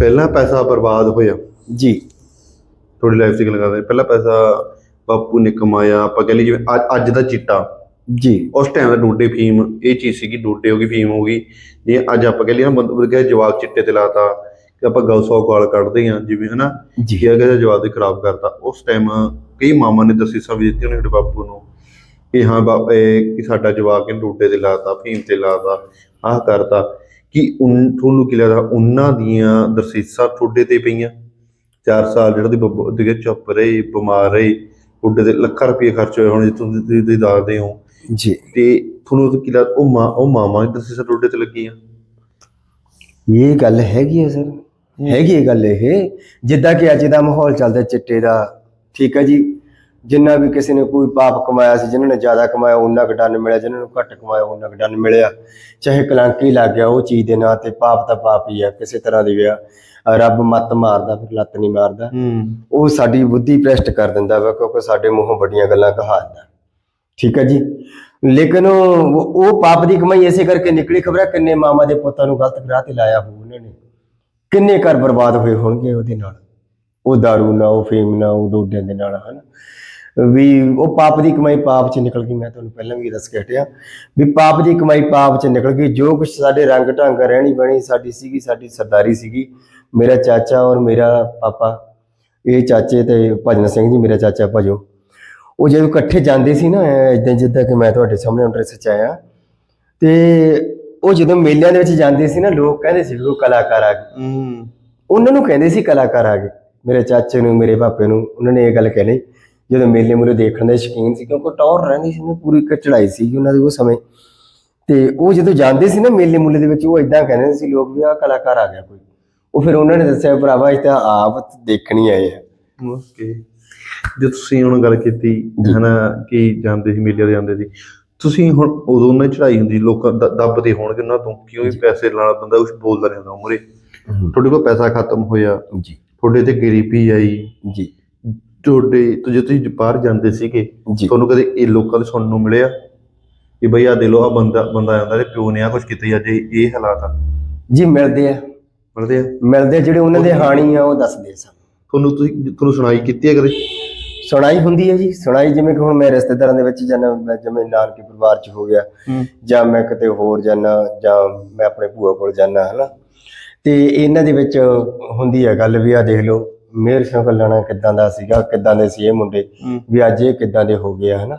ਪਹਿਲਾਂ ਪੈਸਾ ਬਰਬਾਦ ਹੋਇਆ। ਜੀ। ਥੋੜੀ ਲਾਈਫ ਦੀ ਗੱਲ ਕਰਦੇ। ਪਹਿਲਾਂ ਪੈਸਾ ਬਾਪੂ ਨੇ ਕਮਾਇਆ ਆਪਾਂ ਕਹਿ ਲਈ ਜਿਵੇਂ ਅੱਜ ਦਾ ਚਿੱਟਾ। ਜੀ। ਉਸ ਟਾਈਮ ਦਾ ਡੋਡੇ ਫੀਮ ਇਹ ਚੀਜ਼ ਸੀਗੀ ਡੋਡੇ ਹੋ ਗਈ ਫੀਮ ਹੋ ਗਈ। ਜੇ ਅੱਜ ਆਪਾਂ ਕਹਿ ਲਈ ਨਾ ਬੰਦ ਜਵਾਬ ਚਿੱਟੇ ਤੇ ਲਾਤਾ ਕਿ ਆਪਾਂ ਗਲ ਸੌ ਗਾਲ ਕੱਢਦੇ ਹਾਂ ਜਿਵੇਂ ਹਨਾ ਜੀ। ਕੀ ਅਗਰ ਜਵਾਬ ਦੇ ਖਰਾਬ ਕਰਤਾ ਉਸ ਟਾਈਮ ਕਈ ਮਾਮਾ ਨੇ ਦਸੀਸਾਂ ਵੀ ਦਿੱਤੀਆਂ ਨੇ ਸਾਡੇ ਬਾਪੂ ਨੂੰ ਕਿ ਹਾਂ ਬਾਪ ਇਹ ਕਿ ਸਾਡਾ ਜਵਾਬ ਕਿ ਡੋਡੇ ਤੇ ਲਾਤਾ ਫੀਮ ਤੇ ਲਾਤਾ ਆਹ ਕਰਤਾ। ਕਿ ਉਨ ਤੁਹਾਨੂੰ ਕੀ ਲੱਗਦਾ ਉਹਨਾਂ ਦੀਆਂ ਦਸੀਸਾਂ ਤੁਹਾਡੇ ਤੇ ਪਈਆਂ? 4 ਸਾਲ ਜਿਹੜਾ ਦੀ ਬੱਬੂ ਦੇ ਚੁੱਪ ਰਹੇ ਬਿਮਾਰ ਰਹੇ ਡੋਡੇ ਤੇ ਲੱਖਾਂ ਰੁਪਏ ਖਰਚ ਹੋਏ ਹੁਣ ਜੇ ਤੁਸੀਂ ਦੱਸਦੇ ਹੋ। ਜੀ। ਤੇ ਤੁਹਾਨੂੰ ਕੀ ਲੱਗਦਾ ਉਹ ਮਾਂ ਉਹ ਮਾਮਾ ਦੀ ਦਸੀਸਾਂ ਤੁਹਾਡੇ ਤੇ ਲੱਗੀਆਂ? ਇਹ ਗੱਲ ਹੈਗੀ ਹੈ ਸਰ। ਹੈਗੀ ਇਹ ਗੱਲ ਇਹ। ਜਿੱਦਾਂ ਕਿ ਅੱਜ ਦਾ ਮਾਹੌਲ ਚੱਲਦਾ ਚਿੱਟੇ ਦਾ। ਠੀਕ ਹੈ ਜੀ। ਜਿੰਨਾ ਵੀ ਕਿਸੇ ਨੇ ਕੋਈ ਪਾਪ ਕਮਾਇਆ ਸੀ ਜਿਨ੍ਹਾਂ ਨੇ ਜ਼ਿਆਦਾ ਕਮਾਇਆ ਉਹਨਾਂ ਕੁ ਦੰਨ ਮਿਲਿਆ। ਜਿਨ੍ਹਾਂ ਨੂੰ ਘੱਟ ਕਮਾਇਆ ਉਹਨਾਂ ਕੁ ਦੰਨ ਮਿਲਿਆ। ਚਾਹੇ ਕਲੰਕੀ ਲੱਗ ਗਿਆ ਉਹ ਚੀਜ਼ ਦੇ ਨਾਂ ਤੇ ਪਾਪ ਤਾਂ ਪਾਪ ਹੀ ਹੈ ਕਿਸੇ ਤਰ੍ਹਾਂ ਦੀ ਵਿਆ ਰੱਬ ਮੱਤ ਮਾਰਦਾ ਫਿਰ ਲੱਤ ਨਹੀਂ ਮਾਰਦਾ। ਉਹ ਸਾਡੀ ਬੁੱਧੀ ਭ੍ਰਿਸ਼ਟ ਕਰ ਦਿੰਦਾ ਵਾ ਕਿਉਂਕਿ ਸਾਡੇ ਮੂੰਹੋਂ ਵੱਡੀਆਂ ਗੱਲਾਂ ਕਹਾਉਂਦਾ ਠੀਕ ਹੈ ਜੀ। ਲੇਕਿਨ ਉਹ ਉਹ ਪਾਪ ਦੀ ਕਮਾਈ ਐਸੇ ਕਰਕੇ ਨਿਕਲੀ, ਖਬਰਾਂ ਕਿੰਨੇ ਮਾਮਾ ਦੇ ਪੁੱਤਾਂ ਨੂੰ ਗਲਤ ਰਾਹ ਤੇ ਲਾਇਆ ਹੋਊ ਉਹਨਾਂ ਨੇ। ਕਿੰਨੇ ਘਰ ਬਰਬਾਦ ਹੋਏ ਹੋਣਗੇ ਉਹਦੇ ਨਾਲ। ਉਹ दारू ਨਾਲ ਉਹ ਫੇਮ ਨਾਲ ਉਹ ਡੋਡਿਆਂ ਦੇ ਨਾਲ, ਹਨ। ਵੀ ਉਹ ਪਾਪ ਦੀ ਕਮਾਈ ਪਾਪ ਚ ਨਿਕਲ ਗਈ। ਮੈਂ ਤੁਹਾਨੂੰ ਪਹਿਲਾਂ ਵੀ ਦੱਸ ਕੇ ਹਟਿਆ ਵੀ ਪਾਪ ਦੀ ਕਮਾਈ ਪਾਪ ਚ ਨਿਕਲ ਗਈ। ਜੋ ਕੁਝ ਸਾਡੇ ਰੰਗ ਢੰਗ ਰਹਿਣੀ ਬਣੀ, ਸਾਡੀ ਸੀਗੀ, ਸਾਡੀ ਸਰਦਾਰੀ ਸੀਗੀ। ਮੇਰਾ ਚਾਚਾ ਔਰ ਮੇਰਾ ਪਾਪਾ, ਇਹ ਚਾਚੇ ਤੇ ਭਜਨ ਸਿੰਘ ਜੀ, ਮੇਰਾ ਚਾਚਾ ਭਜੋ। ਉਹ ਜਦੋਂ ਇਕੱਠੇ ਜਾਂਦੇ ਸੀ ਨਾ ਇਦਾਂ ਜਿੱਦਾਂ ਕਿ ਮੈਂ ਤੁਹਾਡੇ ਸਾਹਮਣੇ ਹੁਣ ਡਰੈਸ ਚ ਆਇਆ। ਤੇ ਉਹ ਜਦੋਂ ਮੇਲਿਆਂ ਦੇ ਵਿੱਚ ਜਾਂਦੇ ਸੀ ਨਾ ਲੋਕ ਕਹਿੰਦੇ ਸੀ ਵੀ ਉਹ ਕਲਾਕਾਰ ਆ ਗਏ। ਹੂੰ। ਉਹਨਾਂ ਨੂੰ ਕਹਿੰਦੇ ਸੀ ਕਲਾਕਾਰ ਆ ਗਏ। ਮੇਰੇ ਚਾਚੇ ਨੂੰ ਮੇਰੇ ਪਾਪੇ ਨੂੰ ਉਹਨਾਂ ਨੇ ਇਹ ਗੱਲ ਕਹਿਣੀ ਜਦੋਂ ਮੇਲੇ ਮੂਰੇ ਦੇਖਣ ਦੇ ਸ਼ੌਕੀਨ ਸੀ ਕਿਉਂਕਿ ਟੌਰ ਰਹਿੰਦੀ ਸੀ ਉਹਨੂੰ ਪੂਰੀ ਚੜਾਈ ਸੀ ਉਹਨਾਂ ਦੇ ਉਹ ਸਮੇਂ। ਤੇ ਉਹ ਜਦੋਂ ਜਾਂਦੇ ਸੀ ਨਾ ਮੇਲੇ ਮੂਲੇ ਦੇ ਵਿੱਚ ਉਹ ਇਦਾਂ ਕਹਿੰਦੇ ਸੀ ਲੋਕ ਵੀ ਆ ਕਲਾਕਾਰ ਆ ਗਿਆ ਕੋਈ। ਉਹ ਫਿਰ ਉਹਨਾਂ ਨੇ ਦੱਸਿਆ ਭਰਾਵਾ ਇਹ ਤਾਂ ਆਪ ਦੇਖਣੀ ਆਏ ਆ। ਓਕੇ। ਜੇ ਤੁਸੀਂ ਹੁਣ ਗੱਲ ਕੀਤੀ ਹਨਾ ਕਿ ਜਾਂਦੇ ਸੀ ਮੇਲੇ ਜਾਂਦੇ ਸੀ ਤੁਸੀਂ ਹੁਣ ਉਦੋਂ ਨਾ ਚੜਾਈ ਹੁੰਦੀ ਲੋਕਾਂ ਦ- ਦੱਬਦੇ ਹੋਣਗੇ ਉਹਨਾਂ ਤੋਂ ਕਿਉਂਕਿ ਪੈਸੇ ਨਾਲ ਬੰਦਾ ਕੁਝ ਬੋਲਦਾ ਨਹੀਂ ਹੁੰਦਾ ਉਮਰੇ। ਤੁਹਾਡੇ ਕੋਲ ਪੈਸਾ ਖਤਮ ਹੋਇਆ। ਜੀ। ਤੁਹਾਡੇ ਤੇ ਗਰੀਬੀ ਆਈ। ਜੀ। ਤੁਹਾਡੇ ਤੋਂ ਜੇ ਤੁਸੀਂ ਬਾਹਰ ਜਾਂਦੇ ਸੀਗੇ ਜੀ। ਤੁਹਾਨੂੰ ਕਦੇ ਇਹ ਲੋਕਾਂ ਦੇ ਸੁਣਨ ਨੂੰ ਮਿਲਿਆ? ਕਿ ਬਈ ਆ ਦੇ ਲੋ ਆ ਬੰਦਾ ਬੰਦਾ ਆਉਂਦਾ ਤੇ ਪਿਓ ਨੇ ਆ ਕੁਝ ਕੀਤਾ ਅੱਜ ਇਹ ਇਹ ਹਾਲਾਤ ਆ। ਜੀ ਮਿਲਦੇ ਆ। ਮਿਲਦੇ ਆ? ਮਿਲਦੇ ਆ, ਜਿਹੜੇ ਉਹਨਾਂ ਦੇ ਹਾਣੀ ਆ ਉਹ ਦੱਸਦੇ ਆ ਸਾਨੂੰ। ਤੁਹਾਨੂੰ ਤੁਸੀਂ ਤੁਹਾਨੂੰ ਸੁਣਾਈ ਕੀਤੀ ਹੈ ਕਦੇ? ਸੁਣਾਈ ਹੁੰਦੀ ਹੈ ਜੀ। ਸੁਣਾਈ ਜਿਵੇਂ ਕਿ ਹੁਣ ਮੈਂ ਰਿਸ਼ਤੇਦਾਰਾਂ ਦੇ ਵਿੱਚ ਜਾਣਾ ਮੈਂ ਜਿਵੇਂ ਨਾਨਕੇ ਪਰਿਵਾਰ ਚ ਹੋ ਗਿਆ ਜਾਂ ਮੈਂ ਕਿਤੇ ਹੋਰ ਜਾਣਾ ਜਾਂ ਮੈਂ ਆਪਣੇ ਭੂਆ ਕੋਲ ਜਾਣਾ ਹਨਾ। ਤੇ ਇਹਨਾਂ ਦੇ ਵਿੱਚ ਹੁੰਦੀ ਹੈ ਗੱਲ ਵੀ ਆ ਦੇਖ ਲਓ ਮੇਰ ਸਿੰਘ ਕੱਲਣਾ ਕਿੱਦਾਂ ਦਾ ਸੀਗਾ ਕਿੱਦਾਂ ਦੇ ਸੀ ਇਹ ਮੁੰਡੇ ਵੀ ਅੱਜ ਇਹ ਕਿੱਦਾਂ ਦੇ ਹੋ ਗਏ ਆ ਹਨਾ।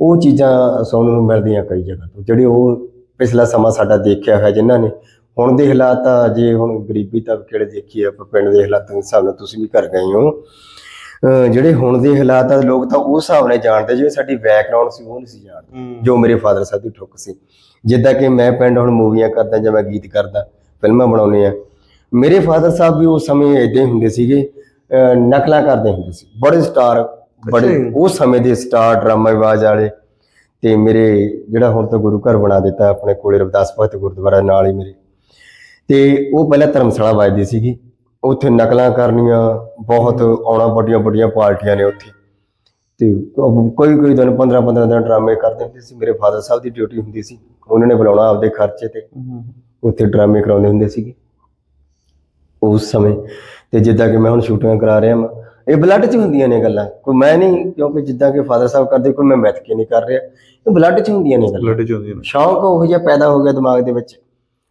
ਉਹ ਚੀਜ਼ਾਂ ਸੁਣਨ ਨੂੰ ਮਿਲਦੀਆਂ ਕਈ ਜਗ੍ਹਾ ਤੋਂ। ਜਿਹੜੀ ਉਹ ਪਿਛਲਾ ਸਮਾਂ ਸਾਡਾ ਦੇਖਿਆ ਹੋਇਆ ਜਿਨ੍ਹਾਂ ਨੇ ਹੁਣ ਦੇ ਹਾਲਾਤ ਆ ਜੇ ਹੁਣ ਗਰੀਬੀ ਤਾਂ ਕਿਹੜੇ ਦੇਖੀ ਆ ਪਿੰਡ ਦੇ ਹਾਲਾਤਾਂ ਦੇ ਹਿਸਾਬ ਨਾਲ ਤੁਸੀਂ ਵੀ ਕਰ ਗਏ ਹੋ। ਜਿਹੜੇ ਹੁਣ ਦੇ ਹਾਲਾਤ ਆ ਲੋਕ ਤਾਂ ਉਸ ਹਿਸਾਬ ਨਾਲ ਜਾਣਦੇ ਜਿਵੇਂ ਸਾਡੀ ਬੈਕਗ੍ਰਾਉਂਡ ਸੀ ਉਹ ਨਹੀਂ ਸੀ ਜਾਣਦੇ ਜੋ ਮੇਰੇ ਫਾਦਰ ਸਾਹਿਬ ਦੀ ਠੁੱਕ ਸੀ। ਜਿੱਦਾਂ ਕਿ ਮੈਂ ਪਿੰਡ ਹੁਣ ਮੂਵੀਆਂ ਕਰਦਾ ਜਾਂ ਮੈਂ ਗੀਤ ਕਰਦਾ ਫਿਲਮਾਂ ਬਣਾਉਂਦੇ ਆ ਮੇਰੇ ਫਾਦਰ ਸਾਹਿਬ ਵੀ ਉਸ ਸਮੇਂ ਇਦਾਂ ਹੁੰਦੇ ਸੀਗੇ ਨਕਲਾਂ ਕਰਦੇ ਹੁੰਦੇ ਸੀ। ਬੜੇ ਸਟਾਰ ਬੜੇ। ਉਸ ਸਮੇਂ ਦੇ ਸਟਾਰ ਡਰਾਮਾਬਾਜ਼ ਵਾਲੇ ਤੇ ਮੇਰੇ ਜਿਹੜਾ ਹੁਣ ਤਾਂ ਗੁਰੂ ਘਰ ਬਣਾ ਦਿੱਤਾ ਆਪਣੇ ਕੋਲੇ ਰਵਿਦਾਸ ਭਗਤ ਗੁਰਦੁਆਰਾ ਨਾਲ ਹੀ ਮੇਰੇ। ਤੇ ਉਹ ਪਹਿਲਾਂ ਧਰਮਸ਼ਾਲਾ ਵੱਜਦੀ ਸੀਗੀ। ਉੱਥੇ ਨਕਲਾਂ ਕਰਨੀਆਂ ਬਹੁਤ ਆਉਣਾ ਵੱਡੀਆਂ ਵੱਡੀਆਂ ਪਾਰਟੀਆਂ ਨੇ ਉੱਥੇ। ਤੇ ਕੋਈ ਕੋਈ ਦਿਨ 15 15 ਦਿਨ ਡਰਾਮੇ ਕਰਦੇ ਹੁੰਦੇ ਸੀ। ਮੇਰੇ ਫਾਦਰ ਸਾਹਿਬ ਦੀ ਡਿਊਟੀ ਹੁੰਦੀ ਸੀ। ਉਹਨਾਂ ਨੇ ਬੁਲਾਉਣਾ ਆਪਦੇ ਖਰਚੇ ਤੇ। ਉੱਥੇ ਡਰਾਮੇ ਕਰਾਉਂਦੇ ਹੁੰਦੇ ਸੀਗੇ। ਉਸ ਸਮੇਂ ਤੇ ਜਿੱਦਾਂ ਕਿ ਮੈਂ ਹੁਣ ਸ਼ੂਟਿੰਗਾਂ ਕਰਾ ਰਿਹਾ ਹਾਂ ਇਹ ਬਲੱਡ 'ਚ ਹੁੰਦੀਆਂ ਨੇ ਗੱਲਾਂ। ਕੋਈ ਮੈਂ ਨਹੀਂ ਕਿਉਂਕਿ ਜਿੱਦਾਂ ਕਿ ਫਾਦਰ ਸਾਹਿਬ ਕਰਦੇ ਕੋਈ ਮੈਂ ਮੈਥ ਕੇ ਨਹੀਂ ਕਰ ਰਿਹਾ? ਇਹ ਬਲੱਡ 'ਚ ਹੁੰਦੀਆਂ ਨੇ ਗੱਲਾਂ। ਲੜੇ ਚੋਂਦੀਆਂ ਨੇ। ਸ਼ੌਂਕ ਉਹ ਜਿਹਾ ਪੈਦਾ ਹੋ ਗਿਆ ਦਿਮਾਗ ਦੇ ਵਿੱਚ।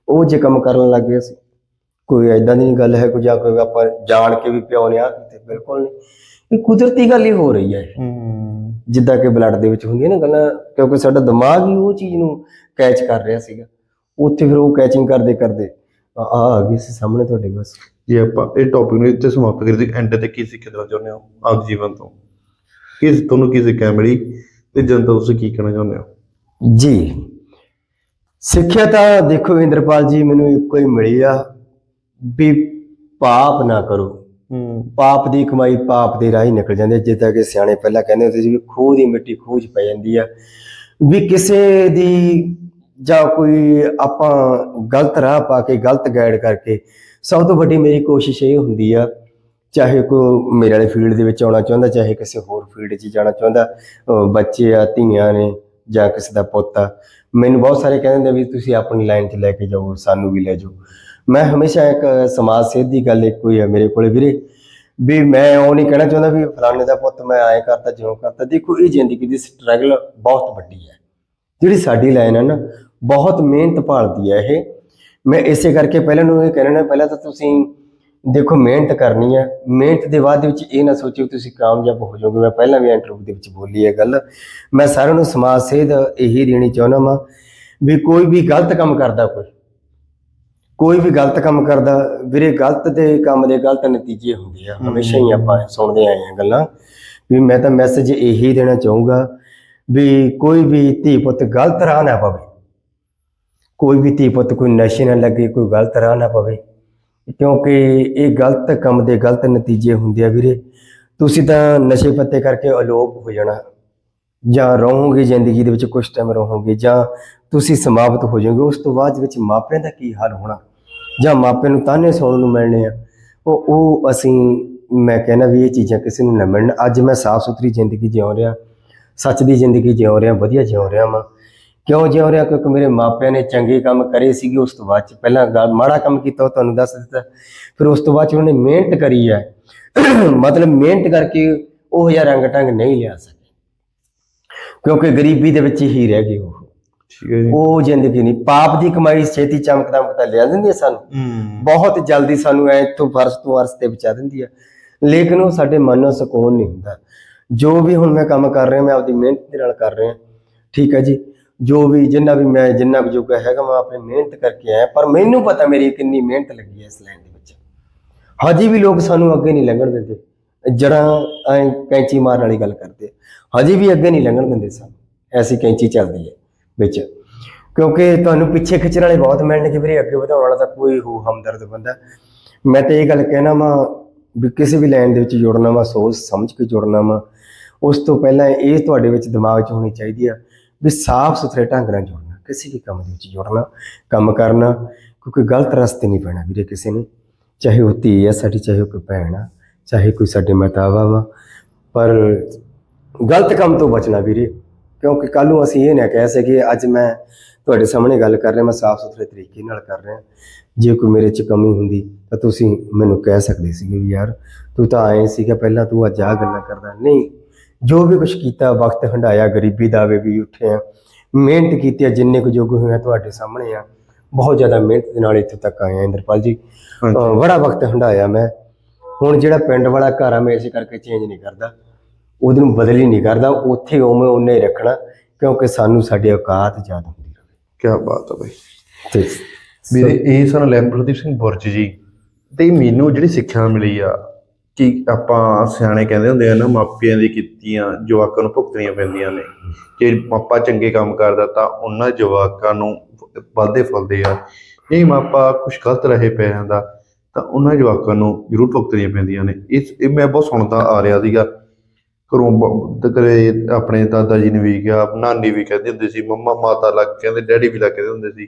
ਉਹ ਜੇ ਕੰਮ ਕਰਨ ਲੱਗ ਗਏ ਸੀ। ਕੋਈ ਐਦਾਂ ਦੀ ਨਹੀਂ ਗੱਲ ਹੈ ਕੋਈ ਜਾਂ ਕੋਈ ਆਪਾਂ ਜਾਣ ਕੇ ਵੀ ਪਿਓ ਨੇ ਆ ਤੇ ਬਿਲਕੁਲ ਨਹੀਂ। ਇਹ ਕੁਦਰਤੀ ਗੱਲ ਹੀ ਹੋ ਰਹੀ ਹੈ। ਹੂੰ। ਜਿੱਦਾਂ ਕਿ ਬਲੱਡ ਦੇ ਵਿੱਚ ਹੁੰਦੀਆਂ ਨਾ ਗੱਲਾਂ ਕਿਉਂਕਿ ਸਾਡਾ ਦਿਮਾਗ ਹੀ ਉਹ ਚੀਜ਼ ਨੂੰ ਕੈਚ ਕਰ ਰਿਹਾ ਸੀਗਾ। ਉੱਥੇ ਫਿਰ ਉਹ ਕੈਚਿੰਗ ਕਰਦੇ ਕਰਦੇ ਆ ਆ ਗਈ ਸੀ ਸਾਹਮਣੇ ਤੁਹਾਡੇ ਬਸ। ਜੇ ਆਪਾਂ ਇਹ ਟੌਪਿਕ ਨੂੰ ਇੱਥੇ ਸਮਾਪਤ ਕਰੀਏ ਐਂਡ ਤੇ ਕੀ ਸਿੱਖਿਆ ਦੇਣਾ ਚਾਹੁੰਦੇ ਹੋ ਆਪ ਜੀਵਨ ਤੋਂ? ਕਿਸ ਤੁਹਾਨੂੰ ਕੀ ਸਿੱਖਿਆ ਮਿਲੀ? ਤੇ ਜਨਤਾ ਤੁਸੀਂ ਕੀ ਕਹਿਣਾ ਚਾਹੁੰਦੇ ਹੋ? ਜੀ। ਸਿੱਖਿਆ ਤਾਂ ਦੇਖੋ ਇੰਦਰਪਾਲ ਜੀ ਮੈਨੂੰ ਇੱਕੋ ਹੀ ਮਿਲੀ ਆ। ਵੀ ਪਾਪ ਨਾ ਕਰੋ। ਪਾਪ ਦੀ ਕਮਾਈ ਪਾਪ ਦੇ ਰਾਹ ਹੀ ਨਿਕਲ ਜਾਂਦੀ ਹੈ। ਜਿੱਦਾਂ ਕਿ ਸਿਆਣੇ ਪਹਿਲਾਂ ਕਹਿੰਦੇ ਹੁੰਦੇ ਸੀ ਵੀ ਖੂਹ ਦੀ ਮਿੱਟੀ ਖੂਹ 'ਚ ਪੈ ਜਾਂਦੀ ਆ ਵੀ ਕਿਸੇ ਦੀ ਜਾਂ ਕੋਈ ਆਪਾਂ ਗਲਤ ਰਾਹ ਪਾ ਕੇ ਗਲਤ ਗਾਈਡ ਕਰਕੇ ਸਭ ਤੋਂ ਵੱਡੀ ਮੇਰੀ ਕੋਸ਼ਿਸ਼ ਇਹ ਹੁੰਦੀ ਆ ਚਾਹੇ ਕੋਈ ਮੇਰੇ ਵਾਲੇ ਫੀਲਡ ਦੇ ਵਿੱਚ ਆਉਣਾ ਚਾਹੁੰਦਾ ਚਾਹੇ ਕਿਸੇ ਹੋਰ ਫੀਲਡ 'ਚ ਜਾਣਾ ਚਾਹੁੰਦਾ ਬੱਚੇ ਆ ਧੀਆਂ ਨੇ ਜਾਂ ਕਿਸੇ ਦਾ ਪੁੱਤ ਆ ਮੈਨੂੰ ਬਹੁਤ ਸਾਰੇ ਕਹਿੰਦੇ ਹੁੰਦੇ ਵੀ ਤੁਸੀਂ ਆਪਣੀ ਲਾਈਨ 'ਚ ਲੈ ਕੇ ਜਾਓ ਸਾਨੂੰ ਵੀ ਲੈ ਜਾਓ। ਮੈਂ ਹਮੇਸ਼ਾ ਇੱਕ ਸਮਾਜ ਸੇਧ ਦੀ ਗੱਲ ਇੱਕੋ ਹੀ ਹੈ ਮੇਰੇ ਕੋਲੇ ਵੀਰੇ, ਵੀ ਮੈਂ ਉਹ ਨਹੀਂ ਕਹਿਣਾ ਚਾਹੁੰਦਾ ਵੀ ਫਲਾਣੇ ਦਾ ਪੁੱਤ ਮੈਂ ਆਏ ਕਰਦਾ ਜਿਉਂ ਕਰਦਾ ਦੇਖੋ, ਇਹ ਜ਼ਿੰਦਗੀ ਦੀ ਸਟਰਗਲ ਬਹੁਤ ਵੱਡੀ ਹੈ। ਜਿਹੜੀ ਸਾਡੀ ਲਾਈਨ ਹੈ ਨਾ, ਬਹੁਤ ਮਿਹਨਤ ਭਾਲਦੀ ਹੈ ਇਹ। ਮੈਂ ਇਸੇ ਕਰਕੇ ਪਹਿਲਾਂ ਨੂੰ ਇਹ ਕਹਿਣਾ ਪਹਿਲਾਂ ਤਾਂ ਤੁਸੀਂ ਦੇਖੋ, ਮਿਹਨਤ ਕਰਨੀ ਹੈ। ਮਿਹਨਤ ਦੇ ਬਾਅਦ ਵਿੱਚ ਇਹ ਨਾ ਸੋਚਿਓ, ਤੁਸੀਂ ਕਾਮਯਾਬ ਹੋ ਜਾਓਗੇ। ਮੈਂ ਪਹਿਲਾਂ ਵੀ ਇੰਟਰਵਿਊ ਦੇ ਵਿੱਚ ਬੋਲੀ ਹੈ ਗੱਲ। ਮੈਂ ਸਾਰਿਆਂ ਨੂੰ ਸਮਾਜ ਸੇਧ ਇਹੀ ਦੇਣੀ ਚਾਹੁੰਦਾ ਵਾਂ, ਵੀ ਕੋਈ ਵੀ ਗਲਤ ਕੰਮ ਕਰਦਾ ਕੋਈ ਕੋਈ ਵੀ ਗਲਤ ਕੰਮ ਕਰਦਾ ਵੀਰੇ ਗਲਤ ਦੇ ਕੰਮ ਦੇ ਗਲਤ ਨਤੀਜੇ ਹੁੰਦੇ ਆ। ਹਮੇਸ਼ਾ ਹੀ ਆਪਾਂ ਸੁਣਦੇ ਆਏ ਆ ਗੱਲਾਂ ਵੀ ਮੈਂ ਤਾਂ ਮੈਸੇਜ ਇਹੀ ਦੇਣਾ ਚਾਹੂੰਗਾ ਵੀ ਕੋਈ ਵੀ ਧੀ ਪੁੱਤ ਗਲਤ ਰਾਹ ਨਾ ਪਵੇ। ਕੋਈ ਵੀ ਧੀ ਪੁੱਤ ਕੋਈ ਨਸ਼ੇ ਨਾ ਲੱਗੇ ਕੋਈ ਗਲਤ ਰਾਹ ਨਾ ਪਵੇ। ਕਿਉਂਕਿ ਇਹ ਗਲਤ ਕੰਮ ਦੇ ਗਲਤ ਨਤੀਜੇ ਹੁੰਦੇ ਆ ਵੀਰੇ। ਤੁਸੀਂ ਤਾਂ ਨਸ਼ੇ ਪੱਤੇ ਕਰਕੇ ਅਲੋਪ ਹੋ ਜਾਣਾ। ਜਾਂ ਰਹੋਗੇ ਜ਼ਿੰਦਗੀ ਦੇ ਵਿੱਚ ਕੁਝ ਟਾਈਮ ਰਹੋਗੇ, ਜਾਂ ਤੁਸੀਂ ਸਮਾਪਤ ਹੋ ਜਾਓਗੇ, ਉਸ ਤੋਂ ਬਾਅਦ ਵਿੱਚ ਮਾਪਿਆਂ ਦਾ ਕੀ ਹਾਲ ਹੋਣਾ? ਜਾਂ ਮਾਪਿਆਂ ਨੂੰ ਤਾਨੇ ਸੁਣਨ ਨੂੰ ਮਿਲਣੇ ਆ? ਉਹ ਉਹ ਅਸੀਂ, ਮੈਂ ਕਹਿੰਦਾ ਵੀ ਇਹ ਚੀਜ਼ਾਂ ਕਿਸੇ ਨੂੰ ਨਾ ਮਿਲਣ। ਅੱਜ ਮੈਂ ਸਾਫ਼ ਸੁਥਰੀ ਜ਼ਿੰਦਗੀ ਜਿਉ ਰਿਹਾ, ਸੱਚ ਦੀ ਜ਼ਿੰਦਗੀ ਜਿਉ ਰਿਹਾ, ਵਧੀਆ ਜਿਉ ਰਿਹਾ ਵਾਂ। ਕਿਉਂ ਜਿਉ ਰਿਹਾ? ਕਿਉਂਕਿ ਮੇਰੇ ਮਾਪਿਆਂ ਨੇ ਚੰਗੇ ਕੰਮ ਕਰੇ ਸੀਗੇ, ਉਸ ਤੋਂ ਬਾਅਦ ਚ ਪਹਿਲਾਂ ਗਾ- ਮਾੜਾ ਕੰਮ ਕੀਤਾ, ਉਹ ਤੁਹਾਨੂੰ ਦੱਸ ਦਿੱਤਾ। ਫਿਰ ਉਸ ਤੋਂ ਬਾਅਦ ਚ ਉਹਨੇ ਮਿਹਨਤ ਕਰੀ ਹੈ ਮਤਲਬ ਮਿਹਨਤ ਕਰਕੇ ਉਹ ਜਿਹਾ ਰੰਗ ਟੰਗ ਨਹੀਂ ਲਿਆ ਸਕੇ ਕਿਉਂਕਿ ਗਰੀਬੀ ਦੇ ਵਿੱਚ ਹੀ ਰਹਿ ਗਏ ਉਹ। ਠੀਕ ਹੈ ਜੀ। ਉਹ ਜ਼ਿੰਦਗੀ ਨਹੀਂ ਪਾਪ ਦੀ ਕਮਾਈ ਛੇਤੀ ਚਮਕ ਦਮਕ ਤਾਂ ਲਿਆ ਦਿੰਦੀ ਹੈ ਸਾਨੂੰ। ਬਹੁਤ ਜਲਦੀ ਸਾਨੂੰ ਐ ਤੋਂ ਫਰਸ਼ ਤੋਂ ਅਰਸ਼ ਤੇ ਪਹੁੰਚਾ ਦਿੰਦੀ ਹੈ। ਲੇਕਿਨ ਉਹ ਸਾਡੇ ਮਨ ਨੂੰ ਸਕੂਨ ਨਹੀਂ ਹੁੰਦਾ। ਜੋ ਵੀ ਹੁਣ ਮੈਂ ਕੰਮ ਕਰ ਰਿਹਾ ਮੈਂ ਆਪਦੀ ਮਿਹਨਤ ਦੇ ਨਾਲ ਕਰ ਰਿਹਾ। ਠੀਕ ਹੈ ਜੀ। ਜੋ ਵੀ ਜਿੰਨਾ ਵੀ ਮੈਂ ਜਿੰਨਾ ਵੀ ਜੋਗਾ ਹੈਗਾ ਮੈਂ ਆਪਣੀ ਮਿਹਨਤ ਕਰਕੇ ਆਇਆ। ਪਰ ਮੈਨੂੰ ਪਤਾ ਮੇਰੀ ਕਿੰਨੀ ਮਿਹਨਤ ਲੱਗੀ ਹੈ ਇਸ ਲਾਈਨ ਦੇ ਵਿੱਚ। ਹਜੇ ਵੀ ਲੋਕ ਸਾਨੂੰ ਅੱਗੇ ਨਹੀਂ ਲੰਘਣ ਦਿੰਦੇ। ਜੜਾਂ ਐ ਕੈਂਚੀ ਮਾਰਨ ਵਾਲੀ ਗੱਲ ਕਰਦੇ। ਹਜੇ ਵੀ ਅੱਗੇ ਨਹੀਂ ਲੰਘਣ ਦਿੰਦੇ ਸਾਨੂੰ। ਐਸੀ ਕੈਂਚੀ ਚੱਲਦੀ ਹੈ ਵਿੱਚ। ਕਿਉਂਕਿ ਤੁਹਾਨੂੰ ਪਿੱਛੇ ਖਿੱਚਣ ਵਾਲੇ ਬਹੁਤ ਮਿਲਣਗੇ ਵੀਰੇ ਅੱਗੇ ਵਧਾਉਣ ਵਾਲਾ ਤਾਂ ਕੋਈ ਹੋ ਹਮਦਰਦ ਬੰਦਾ ਮੈਂ ਤਾਂ ਇਹ ਗੱਲ ਕਹਿਣਾ ਵਾਂ ਵੀ ਕਿਸੇ ਵੀ ਲਾਈਨ ਦੇ ਵਿੱਚ ਜੁੜਨਾ ਵਾ, ਸੋਚ ਸਮਝ ਕੇ ਜੁੜਨਾ ਵਾ, ਉਸ ਤੋਂ ਪਹਿਲਾਂ ਇਹ ਤੁਹਾਡੇ ਵਿੱਚ ਦਿਮਾਗ 'ਚ ਹੋਣੀ ਚਾਹੀਦੀ ਆ ਵੀ ਸਾਫ਼ ਸੁਥਰੇ ਢੰਗ ਨਾਲ ਜੁੜਨਾ, ਕਿਸੇ ਵੀ ਕੰਮ ਦੇ ਵਿੱਚ ਜੁੜਨਾ, ਕੰਮ ਕਰਨਾ, ਕਿਉਂਕਿ ਗਲਤ ਰਸਤੇ ਨਹੀਂ ਪੈਣਾ ਵੀਰੇ ਕਿਸੇ ਨੇ। ਚਾਹੇ ਉਹ ਧੀ ਆ ਸਾਡੀ, ਚਾਹੇ ਉਹ ਕੋਈ ਭੈਣ ਆ, ਚਾਹੇ ਕੋਈ ਸਾਡੇ ਮਤਾਵਾ ਵਾ ਪਰ ਗਲਤ ਕੰਮ ਤੋਂ ਬਚਣਾ ਵੀਰੇ। ਕਿਉਂਕਿ ਕੱਲ ਨੂੰ ਅਸੀਂ ਇਹ ਨਾ ਕਹਿ ਸਕੀਏ ਅੱਜ ਮੈਂ ਤੁਹਾਡੇ ਸਾਹਮਣੇ ਗੱਲ ਕਰ ਰਿਹਾ ਮੈਂ ਸਾਫ਼ ਸੁਥਰੇ ਤਰੀਕੇ ਨਾਲ ਕਰ ਰਿਹਾ। ਜੇ ਕੋਈ ਮੇਰੇ 'ਚ ਕਮੀ ਹੁੰਦੀ ਤਾਂ ਤੁਸੀਂ ਮੈਨੂੰ ਕਹਿ ਸਕਦੇ ਸੀਗੇ ਵੀ ਯਾਰ ਤੂੰ ਤਾਂ ਆਏ ਸੀਗਾ ਪਹਿਲਾਂ ਤੂੰ ਅੱਜ ਆਹ ਗੱਲਾਂ ਕਰਦਾ। ਨਹੀਂ ਜੋ ਵੀ ਕੁਝ ਕੀਤਾ ਵਕਤ ਹੰਡਾਇਆ ਗਰੀਬੀ ਦਾਵੇ ਵੀ ਉੱਠੇ ਆ ਮਿਹਨਤ ਕੀਤੀ ਆ ਜਿੰਨੇ ਕੁ ਯੋਗ ਹੋਏ ਆ ਤੁਹਾਡੇ ਸਾਹਮਣੇ ਆ ਬਹੁਤ ਜ਼ਿਆਦਾ ਮਿਹਨਤ ਦੇ ਨਾਲ ਇੱਥੇ ਤੱਕ ਆਏ ਆ ਇੰਦਰਪਾਲ ਜੀ। ਬੜਾ ਵਕਤ ਹੰਡਾਇਆ ਮੈਂ। ਹੁਣ ਜਿਹੜਾ ਪਿੰਡ ਵਾਲਾ ਘਰ ਆ ਮੈਂ ਇਸੇ ਕਰਕੇ ਚੇਂਜ ਨਹੀਂ ਕਰਦਾ। ਉਹਦੇ ਨੂੰ ਬਦਲ ਹੀ ਨਹੀਂ ਕਰਦਾ ਉੱਥੇ ਉਵੇਂ ਉਹਨੇ ਹੀ ਰੱਖਣਾ ਕਿਉਂਕਿ ਸਾਨੂੰ ਸਾਡੀ ਔਕਾਤ ਜ਼ਿਆਦਾ ਹੁੰਦੀ ਰਹੇ। ਕੀ ਬਾਤ ਹੈ ਬਾਈ। ਤੇ ਵੀਰੇ ਇਹ ਸਨ ਲੈਂਬਰਦੀਪ ਸਿੰਘ ਬੁਰਜ ਜੀ ਤੇ ਮੈਨੂੰ ਜਿਹੜੀ ਸਿੱਖਿਆ ਮਿਲੀ ਆ ਕਿ ਆਪਾਂ ਸਿਆਣੇ ਕਹਿੰਦੇ ਹੁੰਦੇ ਆ ਨਾ ਮਾਪਿਆਂ ਦੀ ਕੀਤੀਆਂ ਜਵਾਕਾਂ ਨੂੰ ਭੁਗਤਣੀਆਂ ਪੈਂਦੀਆਂ ਨੇ। ਜੇ ਮਾਪਾ ਚੰਗੇ ਕੰਮ ਕਰਦਾ ਤਾਂ ਉਹਨਾਂ ਜਵਾਕਾਂ ਨੂੰ ਵਾਧੇ ਫਲਦੇ ਆ। ਜੇ ਮਾਪਾ ਕੁਝ ਗਲਤ ਰਹੇ ਪੈ ਜਾਂਦਾ ਤਾਂ ਉਹਨਾਂ ਜਵਾਕਾਂ ਨੂੰ ਜ਼ਰੂਰ ਭੁਗਤਣੀਆਂ ਪੈਂਦੀਆਂ ਨੇ। ਇਸ ਇਹ ਮੈਂ ਬਹੁਤ ਸੁਣਦਾ ਆ ਰਿਹਾ ਸੀਗਾ। ਘਰੋਂ ਬ- ਤੇ ਘਰੇ ਆਪਣੇ ਦਾਦਾ ਜੀ ਨੇ ਵੀ ਕਿਹਾ, ਨਾਨੀ ਵੀ ਕਹਿੰਦੇ ਹੁੰਦੇ ਸੀ, ਮੰਮਾ ਮਾਤਾ ਲੱਗ ਕਹਿੰਦੇ, ਡੈਡੀ ਵੀ ਲੱਗ ਕਹਿੰਦੇ ਹੁੰਦੇ ਸੀ।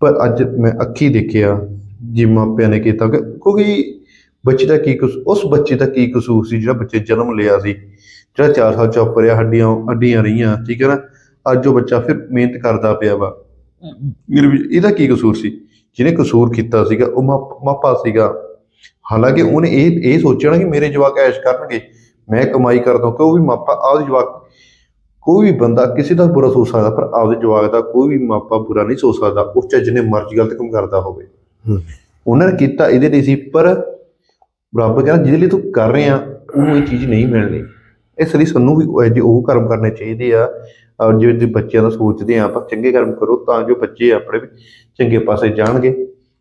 ਪਰ ਅੱਜ ਮੈਂ ਅੱਖੀ ਦੇਖਿਆ, ਜੀ ਮਾਪਿਆਂ ਨੇ ਕੀਤਾ, ਕਿ- ਕਿਉਂਕਿ ਬੱਚੇ ਦਾ ਕੀ ਕਸ, ਉਸ ਬੱਚੇ ਦਾ ਕੀ ਕਸੂਰ ਸੀ, ਜਿਹੜਾ ਬੱਚੇ ਜਨਮ ਲਿਆ ਸੀ, ਜਿਹੜਾ 4 ਸਾਲ ਚੁੱਪ ਰਿਹਾ, ਹੱਡੀਆਂ ਹੱਡੀਆਂ ਰਹੀਆਂ, ਠੀਕ ਹੈ ਨਾ? ਅੱਜ ਉਹ ਬੱਚਾ ਫਿਰ ਮਿਹਨਤ ਕਰਦਾ ਪਿਆ ਵਾ। ਮੇਰੇ ਇਹਦਾ ਕੀ ਕਸੂਰ ਸੀ? ਜਿਹਨੇ ਕਸੂਰ ਕੀਤਾ ਸੀਗਾ, ਉਹ ਮਾਪ- ਮਾਪਾ ਸੀਗਾ। ਹਾਲਾਂਕਿ ਉਹਨੇ ਇਹ ਇਹ ਸੋਚਿਆ ਨਾ ਕਿ ਮੇਰੇ ਜਵਾਕ ਐਸ਼ ਕਰਨਗੇ ਮੈਂ ਕਮਾਈ ਕਰਦਾ ਕਿ ਉਹ ਵੀ ਮਾਪਾ ਆਪਦੇ ਜਵਾਕ ਕੋਈ ਵੀ ਬੰਦਾ ਕਿਸੇ ਦਾ ਬੁਰਾ ਸੋਚ ਸਕਦਾ ਪਰ ਆਪਦੇ ਜਵਾਕ ਦਾ ਕੋਈ ਵੀ ਮਾਪਾ ਬੁਰਾ ਨਹੀਂ ਸੋਚ ਸਕਦਾ ਉਸ ਚ ਜਿਹਨੇ ਮਰਜ਼ੀ ਗਲਤ ਕੰਮ ਕਰਦਾ ਹੋਵੇ। ਉਹਨਾਂ ਨੇ ਕੀਤਾ ਇਹਦੇ ਲਈ ਸੀ ਪਰ ਰੱਬ ਕਹਿੰਦਾ ਜਿਹਦੇ ਲਈ ਤੂੰ ਕਰ ਰਿਹਾ ਉਹਨੂੰ ਇਹ ਚੀਜ਼ ਨਹੀਂ ਮਿਲਣੀ। ਇਸ ਲਈ ਸਾਨੂੰ ਵੀ ਉਹ ਜਿਹੇ ਉਹ ਕਰਮ ਕਰਨੇ ਚਾਹੀਦੇ ਆ ਔਰ ਜਿਵੇਂ ਤੁਸੀਂ ਬੱਚਿਆਂ ਦਾ ਸੋਚਦੇ ਆ ਆਪਾਂ ਚੰਗੇ ਕਰਮ ਕਰੋ ਤਾਂ ਜੋ ਬੱਚੇ ਆਪਣੇ ਵੀ ਚੰਗੇ ਪਾਸੇ ਜਾਣਗੇ।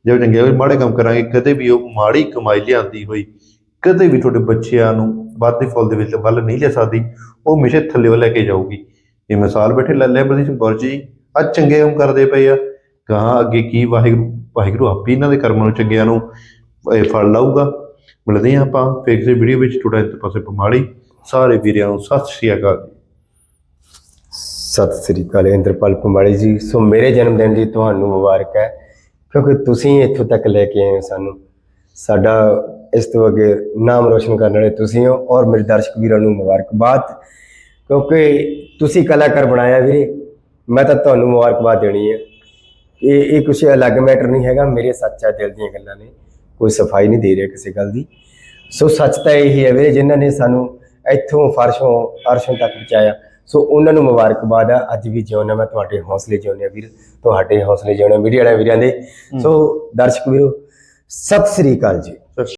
ਜੇ ਉਹ ਚੰਗੇ ਮਾੜੇ ਕੰਮ ਕਰਾਂਗੇ ਕਦੇ ਵੀ ਉਹ ਮਾੜੀ ਕਮਾਈ ਲਿਆਂਦੀ ਹੋਈ ਕਦੇ ਵੀ ਤੁਹਾਡੇ ਬੱਚਿਆਂ ਨੂੰ ਵਾਧੇ ਫੁੱਲ ਦੇ ਵਿੱਚ ਵੱਲ ਨਹੀਂ ਲੈ ਸਕਦੀ, ਉਹ ਹਮੇਸ਼ਾ ਥੱਲੇ ਲੈ ਕੇ ਜਾਊਗੀ। ਇਹ ਮਿਸਾਲ ਬੈਠੇ ਲੱਲੇ ਬਦੀ ਸਿੰਘ ਬੁਰਜ ਜੀ ਅੱਜ ਚੰਗੇ ਕੰਮ ਕਰਦੇ ਪਏ ਆ। ਗਾਂ ਅੱਗੇ ਕੀ ਵਾਹਿਗੁਰੂ ਵਾਹਿਗੁਰੂ ਆਪੇ ਇਹਨਾਂ ਦੇ ਕਰਮਾਂ ਨੂੰ ਚੰਗਿਆਂ ਨੂੰ, ਇਹ ਫਲ ਲਾਊਗਾ। ਮਿਲਦੇ ਹਾਂ ਆਪਾਂ ਫੇਰ ਕਿਸੇ ਵੀਡੀਓ ਵਿੱਚ, ਤੁਹਾਡਾ ਇੰਤਰ ਪਾਸੇ ਪਮਾਲੀ। ਸਾਰੇ ਵੀਰਿਆਂ ਨੂੰ ਸਤਿ ਸ਼੍ਰੀ ਅਕਾਲ ਜੀ। ਸਤਿ ਸ੍ਰੀ ਅਕਾਲ ਇੰਦਰਪਾਲ ਕੁਮਾਰੀ ਜੀ। ਸੋ ਮੇਰੇ ਜਨਮ ਦਿਨ ਦੀ ਤੁਹਾਨੂੰ ਮੁਬਾਰਕ ਹੈ, ਕਿਉਂਕਿ ਤੁਸੀਂ ਇੱਥੋਂ ਤੱਕ ਲੈ ਕੇ ਆਏ ਹੋ ਸਾਨੂੰ। ਸਾਡਾ ਇਸ ਤੋਂ ਅੱਗੇ ਨਾਮ ਰੋਸ਼ਨ ਕਰਨ ਵਾਲੇ ਤੁਸੀਂ ਹੋ ਔਰ ਮੇਰੇ ਦਰਸ਼ਕ ਵੀਰਾਂ ਨੂੰ ਮੁਬਾਰਕਬਾਦ। ਕਿਉਂਕਿ ਤੁਸੀਂ ਕਲਾਕਾਰ ਬਣਾਇਆ ਵੀਰੇ ਮੈਂ ਤਾਂ ਤੁਹਾਨੂੰ ਮੁਬਾਰਕਬਾਦ ਦੇਣੀ ਹੈ। ਇਹ ਇਹ ਕੁਛ ਅਲੱਗ ਮੈਟਰ ਨਹੀਂ ਹੈਗਾ ਮੇਰੇ ਸੱਚਾ ਦਿਲ ਦੀਆਂ ਗੱਲਾਂ ਨੇ। ਕੋਈ ਸਫ਼ਾਈ ਨਹੀਂ ਦੇ ਰਿਹਾ ਕਿਸੇ ਗੱਲ ਦੀ। ਸੋ ਸੱਚ ਤਾਂ ਇਹੀ ਹੈ ਵੀਰੇ ਜਿਨ੍ਹਾਂ ਨੇ ਸਾਨੂੰ ਇੱਥੋਂ ਫਰਸ਼ੋਂ ਅਰਸ਼ੋਂ ਤੱਕ ਪਹੁੰਚਾਇਆ। ਸੋ ਉਹਨਾਂ ਨੂੰ ਮੁਬਾਰਕਬਾਦ ਆ। ਅੱਜ ਵੀ ਜਿਉਣਾ ਮੈਂ ਤੁਹਾਡੇ ਹੌਸਲੇ ਜਿਉਂਦੇ ਆ ਵੀਰ ਤੁਹਾਡੇ ਹੌਸਲੇ ਜਿਉਣੇ ਮੀਡੀਆ ਵਾਲੇ ਵੀਰਾਂ ਦੇ। ਸੋ ਦਰਸ਼ਕ ਵੀਰੋ ਸਤਿ ਸ੍ਰੀ ਅਕਾਲ ਜੀ।